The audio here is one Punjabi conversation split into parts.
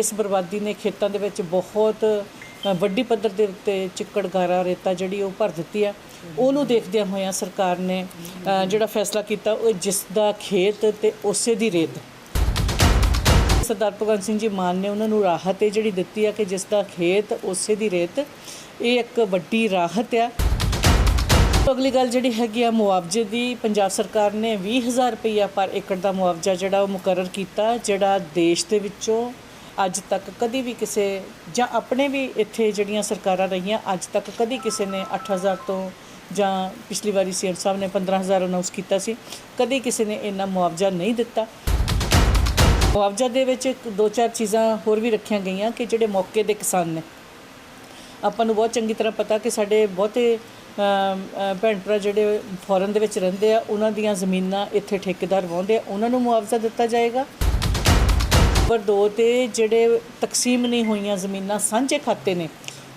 ਇਸ ਬਰਬਾਦੀ ਨੇ ਖੇਤਾਂ ਦੇ ਵਿੱਚ ਬਹੁਤ ਵੱਡੀ ਪੱਧਰ ਦੇ ਉੱਤੇ ਚਿੱਕੜ ਗਾਰਾ ਰੇਤਾ ਜਿਹੜੀ ਉਹ ਭਰ ਦਿੱਤੀ ਆ ਉਹਨੂੰ ਦੇਖਦਿਆਂ ਹੋਇਆਂ ਸਰਕਾਰ ਨੇ ਜਿਹੜਾ ਫੈਸਲਾ ਕੀਤਾ, ਉਹ ਜਿਸ ਦਾ ਖੇਤ ਤੇ ਉਸੇ ਦੀ ਰੇਤ। ਸਰਦਾਰ ਭਗਵੰਤ ਸਿੰਘ ਜੀ ਮਾਨ ਨੇ ਉਹਨਾਂ ਨੂੰ ਰਾਹਤ ਇਹ ਜਿਹੜੀ ਦਿੱਤੀ ਆ ਕਿ ਜਿਸ ਦਾ ਖੇਤ ਉਸੇ ਦੀ ਰੇਤ, ਇਹ ਇੱਕ ਵੱਡੀ ਰਾਹਤ ਆ ਅਗਲੀ ਗੱਲ ਜਿਹੜੀ ਹੈਗੀ ਆ, ਮੁਆਵਜ਼ੇ ਦੀ, ਪੰਜਾਬ ਸਰਕਾਰ ਨੇ 20000 ਰੁਪਈਆ ਪਰ ਏਕੜ ਦਾ ਮੁਆਵਜ਼ਾ ਜਿਹੜਾ ਉਹ ਮੁਕਰਰ ਕੀਤਾ, ਜਿਹੜਾ ਦੇਸ਼ ਦੇ ਵਿੱਚੋਂ ਅੱਜ ਤੱਕ ਕਦੀ ਵੀ ਕਿਸੇ ਜਾਂ ਆਪਣੇ ਵੀ ਇੱਥੇ ਜਿਹੜੀਆਂ ਸਰਕਾਰਾਂ ਰਹੀਆਂ, ਅੱਜ ਤੱਕ ਕਦੀ ਕਿਸੇ ਨੇ 8000 ਤੋਂ ਜਾਂ ਪਿਛਲੀ ਵਾਰੀ ਸੀਐਮ ਸਾਹਿਬ ਨੇ 15000 ਅਨਾਉਂਸ ਕੀਤਾ ਸੀ, ਕਦੀ ਕਿਸੇ ਨੇ ਇੰਨਾ ਮੁਆਵਜ਼ਾ ਨਹੀਂ ਦਿੱਤਾ। ਮੁਆਵਜ਼ਾ ਦੇ ਵਿੱਚ ਇੱਕ ਦੋ ਚਾਰ ਚੀਜ਼ਾਂ ਹੋਰ ਵੀ ਰੱਖੀਆਂ ਗਈਆਂ ਕਿ ਜਿਹੜੇ ਮੌਕੇ ਦੇ ਕਿਸਾਨ ਨੇ। ਆਪਾਂ ਨੂੰ ਬਹੁਤ ਚੰਗੀ ਤਰ੍ਹਾਂ ਪਤਾ ਕਿ ਸਾਡੇ ਬਹੁਤੇ ਭੈਣ ਭਰਾ ਜਿਹੜੇ ਫੋਰਨ ਦੇ ਵਿੱਚ ਰਹਿੰਦੇ ਆ, ਉਹਨਾਂ ਦੀਆਂ ਜ਼ਮੀਨਾਂ ਇੱਥੇ ਠੇਕੇਦਾਰ ਵਾਉਂਦੇ ਆ, ਉਹਨਾਂ ਨੂੰ ਮੁਆਵਜ਼ਾ ਦਿੱਤਾ ਜਾਏਗਾ। ਨੰਬਰ 2 ਤੇ ਜਿਹੜੇ ਤਕਸੀਮ ਨਹੀਂ ਹੋਈਆਂ ਜ਼ਮੀਨਾਂ ਸਾਂਝੇ ਖਾਤੇ ਨੇ,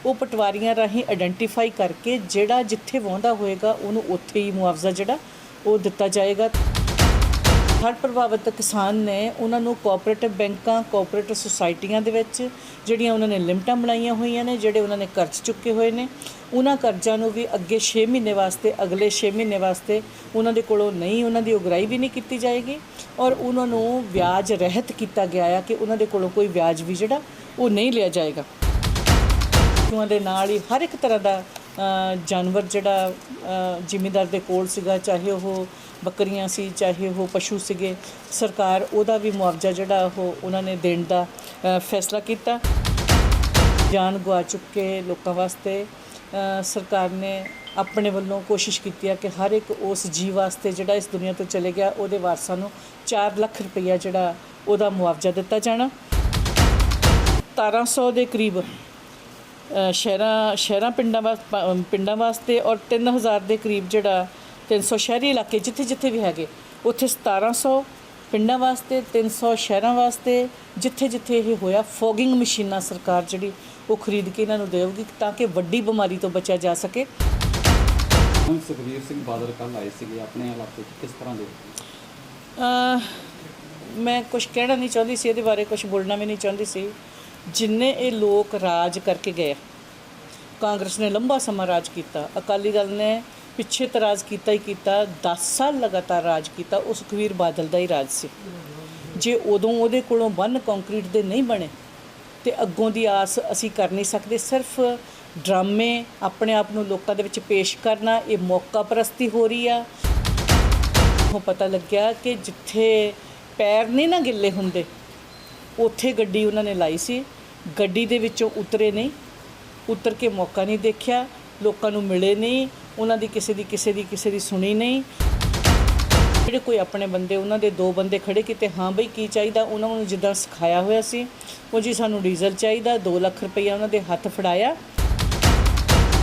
ਉਹ ਪਟਵਾਰੀਆਂ ਰਾਹੀਂ ਆਇਡੈਂਟੀਫਾਈ ਕਰਕੇ ਜਿਹੜਾ ਜਿੱਥੇ ਵਾਹੁੰਦਾ ਹੋਏਗਾ ਉਹਨੂੰ ਉੱਥੇ ਹੀ ਮੁਆਵਜ਼ਾ ਜਿਹੜਾ ਉਹ ਦਿੱਤਾ ਜਾਏਗਾ। ਹੜ੍ਹ ਪ੍ਰਭਾਵਿਤ ਕਿਸਾਨ ਨੇ ਉਹਨਾਂ ਨੂੰ ਕੋਆਪਰੇਟਿਵ ਬੈਂਕਾਂ ਕੋਆਪਰੇਟਿਵ ਸੁਸਾਇਟੀਆਂ ਦੇ ਵਿੱਚ ਜਿਹੜੀਆਂ ਉਹਨਾਂ ਨੇ ਲਿਮਟਾਂ ਬਣਾਈਆਂ ਹੋਈਆਂ ਨੇ ਜਿਹੜੇ ਉਹਨਾਂ ਨੇ ਕਰਜ਼ ਚੁੱਕੇ ਹੋਏ ਨੇ ਉਹਨਾਂ ਕਰਜ਼ਾਂ ਨੂੰ ਵੀ ਅੱਗੇ 6 ਮਹੀਨੇ ਵਾਸਤੇ ਅਗਲੇ 6 ਮਹੀਨੇ ਵਾਸਤੇ ਉਹਨਾਂ ਦੇ ਕੋਲੋਂ ਨਹੀਂ ਉਹਨਾਂ ਦੀ ਉਗਰਾਈ ਵੀ ਨਹੀਂ ਕੀਤੀ ਜਾਏਗੀ ਔਰ ਉਹਨਾਂ ਨੂੰ ਵਿਆਜ ਰਹਿਤ ਕੀਤਾ ਗਿਆ ਆ ਕਿ ਉਹਨਾਂ ਦੇ ਕੋਲੋਂ ਕੋਈ ਵਿਆਜ ਵੀ ਜਿਹੜਾ ਉਹ ਨਹੀਂ ਲਿਆ ਜਾਏਗਾ। ਉਹਨਾਂ ਦੇ ਨਾਲ ਹੀ ਹਰ ਇੱਕ ਤਰ੍ਹਾਂ ਦਾ ਜਾਨਵਰ ਜਿਹੜਾ ਅ, ਜ਼ਿਮੀਂਦਾਰ ਦੇ ਕੋਲ ਸੀਗਾ ਚਾਹੇ ਉਹ ਬੱਕਰੀਆਂ ਸੀ, ਚਾਹੇ ਉਹ ਪਸ਼ੂ ਸੀਗੇ, ਸਰਕਾਰ ਉਹਦਾ ਵੀ ਮੁਆਵਜ਼ਾ ਜਿਹੜਾ ਉਹ ਉਹਨਾਂ ਨੇ ਦੇਣ ਦਾ ਫੈਸਲਾ ਕੀਤਾ। ਜਾਨ ਗਵਾ ਚੁੱਕੇ ਲੋਕਾਂ ਵਾਸਤੇ ਸਰਕਾਰ ਨੇ ਆਪਣੇ ਵੱਲੋਂ ਕੋਸ਼ਿਸ਼ ਕੀਤੀ ਹੈ ਕਿ ਹਰ ਇੱਕ ਉਸ ਜੀਵ ਵਾਸਤੇ ਜਿਹੜਾ ਇਸ ਦੁਨੀਆ ਤੋਂ ਚਲੇ ਗਿਆ, ਉਹਦੇ ਵਾਰਸਾਂ ਨੂੰ 4 ਲੱਖ ਰੁਪਈਆ ਜਿਹੜਾ ਉਹਦਾ ਮੁਆਵਜ਼ਾ ਦਿੱਤਾ ਜਾਣਾ। 1700 ਦੇ ਕਰੀਬ ਸ਼ਹਿਰਾਂ ਸ਼ਹਿਰਾਂ ਪਿੰਡਾਂ ਵਾਸ- ਪਿੰਡਾਂ ਵਾਸਤੇ ਔਰ 3000 ਦੇ ਕਰੀਬ ਜਿਹੜਾ 300 ਸ਼ਹਿਰੀ ਇਲਾਕੇ ਜਿੱਥੇ ਜਿੱਥੇ ਵੀ ਹੈਗੇ ਉੱਥੇ 1700 ਪਿੰਡਾਂ ਵਾਸਤੇ 300 ਸ਼ਹਿਰਾਂ ਵਾਸਤੇ ਜਿੱਥੇ ਜਿੱਥੇ ਇਹ ਹੋਇਆ ਫੋਗਿੰਗ ਮਸ਼ੀਨਾਂ ਸਰਕਾਰ ਜਿਹੜੀ ਉਹ ਖਰੀਦ ਕੇ ਇਹਨਾਂ ਨੂੰ ਦੇਊਗੀ ਤਾਂ ਕਿ ਵੱਡੀ ਬਿਮਾਰੀ ਤੋਂ ਬਚਿਆ ਜਾ ਸਕੇ। ਹੁਣ ਸੁਖਬੀਰ ਸਿੰਘ ਬਾਦਲ ਕੱਲ ਆਏ ਸੀਗੇ ਆਪਣੇ ਇਲਾਕੇ 'ਚ ਕਿਸ ਤਰ੍ਹਾਂ ਦੇ? ਅਹ ਮੈਂ ਕੁਝ ਕਹਿਣਾ ਨਹੀਂ ਚਾਹੁੰਦੀ ਸੀ ਇਹਦੇ ਬਾਰੇ ਕੁਝ ਬੋਲਣਾ ਵੀ ਨਹੀਂ ਚਾਹੁੰਦੀ ਸੀ। ਜਿੰਨੇ ਇਹ ਲੋਕ ਰਾਜ ਕਰਕੇ ਗਏ ਕਾਂਗਰਸ ਨੇ ਲੰਬਾ ਸਮਾਂ ਰਾਜ ਕੀਤਾ ਅਕਾਲੀ ਦਲ ਨੇ ਪਿੱਛੇ ਤਾਂ ਰਾਜ ਕੀਤਾ ਹੀ ਕੀਤਾ 10 ਸਾਲ ਲਗਾਤਾਰ ਰਾਜ ਕੀਤਾ ਉਹ ਸੁਖਵੀਰ ਬਾਦਲ ਦਾ ਹੀ ਰਾਜ ਸੀ। ਜੇ ਉਦੋਂ ਉਹਦੇ ਕੋਲੋਂ ਬੰਨ ਕੰਕਰੀਟ ਦੇ ਨਹੀਂ ਬਣੇ, ਤੇ ਅੱਗੋਂ ਦੀ ਆਸ ਅਸੀਂ ਕਰ ਨਹੀਂ ਸਕਦੇ, ਸਿਰਫ ਡਰਾਮੇ ਆਪਣੇ ਆਪ ਨੂੰ ਲੋਕਾਂ ਦੇ ਵਿੱਚ ਪੇਸ਼ ਕਰਨਾ, ਇਹ ਮੌਕਾ ਪ੍ਰਸਤੀ ਹੋ ਰਹੀ ਆ। ਉਹ ਪਤਾ ਲੱਗਿਆ ਕਿ ਜਿੱਥੇ ਪੈਰ ਨਹੀਂ ਨਾ ਗਿੱਲੇ ਹੁੰਦੇ, ਉੱਥੇ ਗੱਡੀ ਉਹਨਾਂ ਨੇ ਲਾਈ ਸੀ। ਗੱਡੀ ਦੇ ਵਿੱਚੋਂ ਉਤਰੇ ਨਹੀਂ, ਉਤਰ ਕੇ ਮੌਕਾ ਨਹੀਂ ਦੇਖਿਆ, ਲੋਕਾਂ ਨੂੰ ਮਿਲੇ ਨਹੀਂ ਉਹਨਾਂ ਦੀ ਕਿਸੇ ਦੀ ਕਿਸੇ ਦੀ ਕਿਸੇ ਦੀ ਸੁਣੀ ਨਹੀਂ। ਜਿਹੜੇ ਕੋਈ ਆਪਣੇ ਬੰਦੇ, ਉਹਨਾਂ ਦੇ ਦੋ ਬੰਦੇ ਖੜੇ ਕੀਤੇ, ਹਾਂ ਬਈ, ਕੀ ਚਾਹੀਦਾ? ਉਹਨਾਂ ਨੂੰ ਜਿੱਦਾਂ ਸਿਖਾਇਆ ਹੋਇਆ ਸੀ, ਉਹ ਜੀ ਸਾਨੂੰ ਡੀਜ਼ਲ ਚਾਹੀਦਾ 2 ਲੱਖ ਰੁਪਈਆ ਉਹਨਾਂ ਦੇ ਹੱਥ ਫੜਾਇਆ।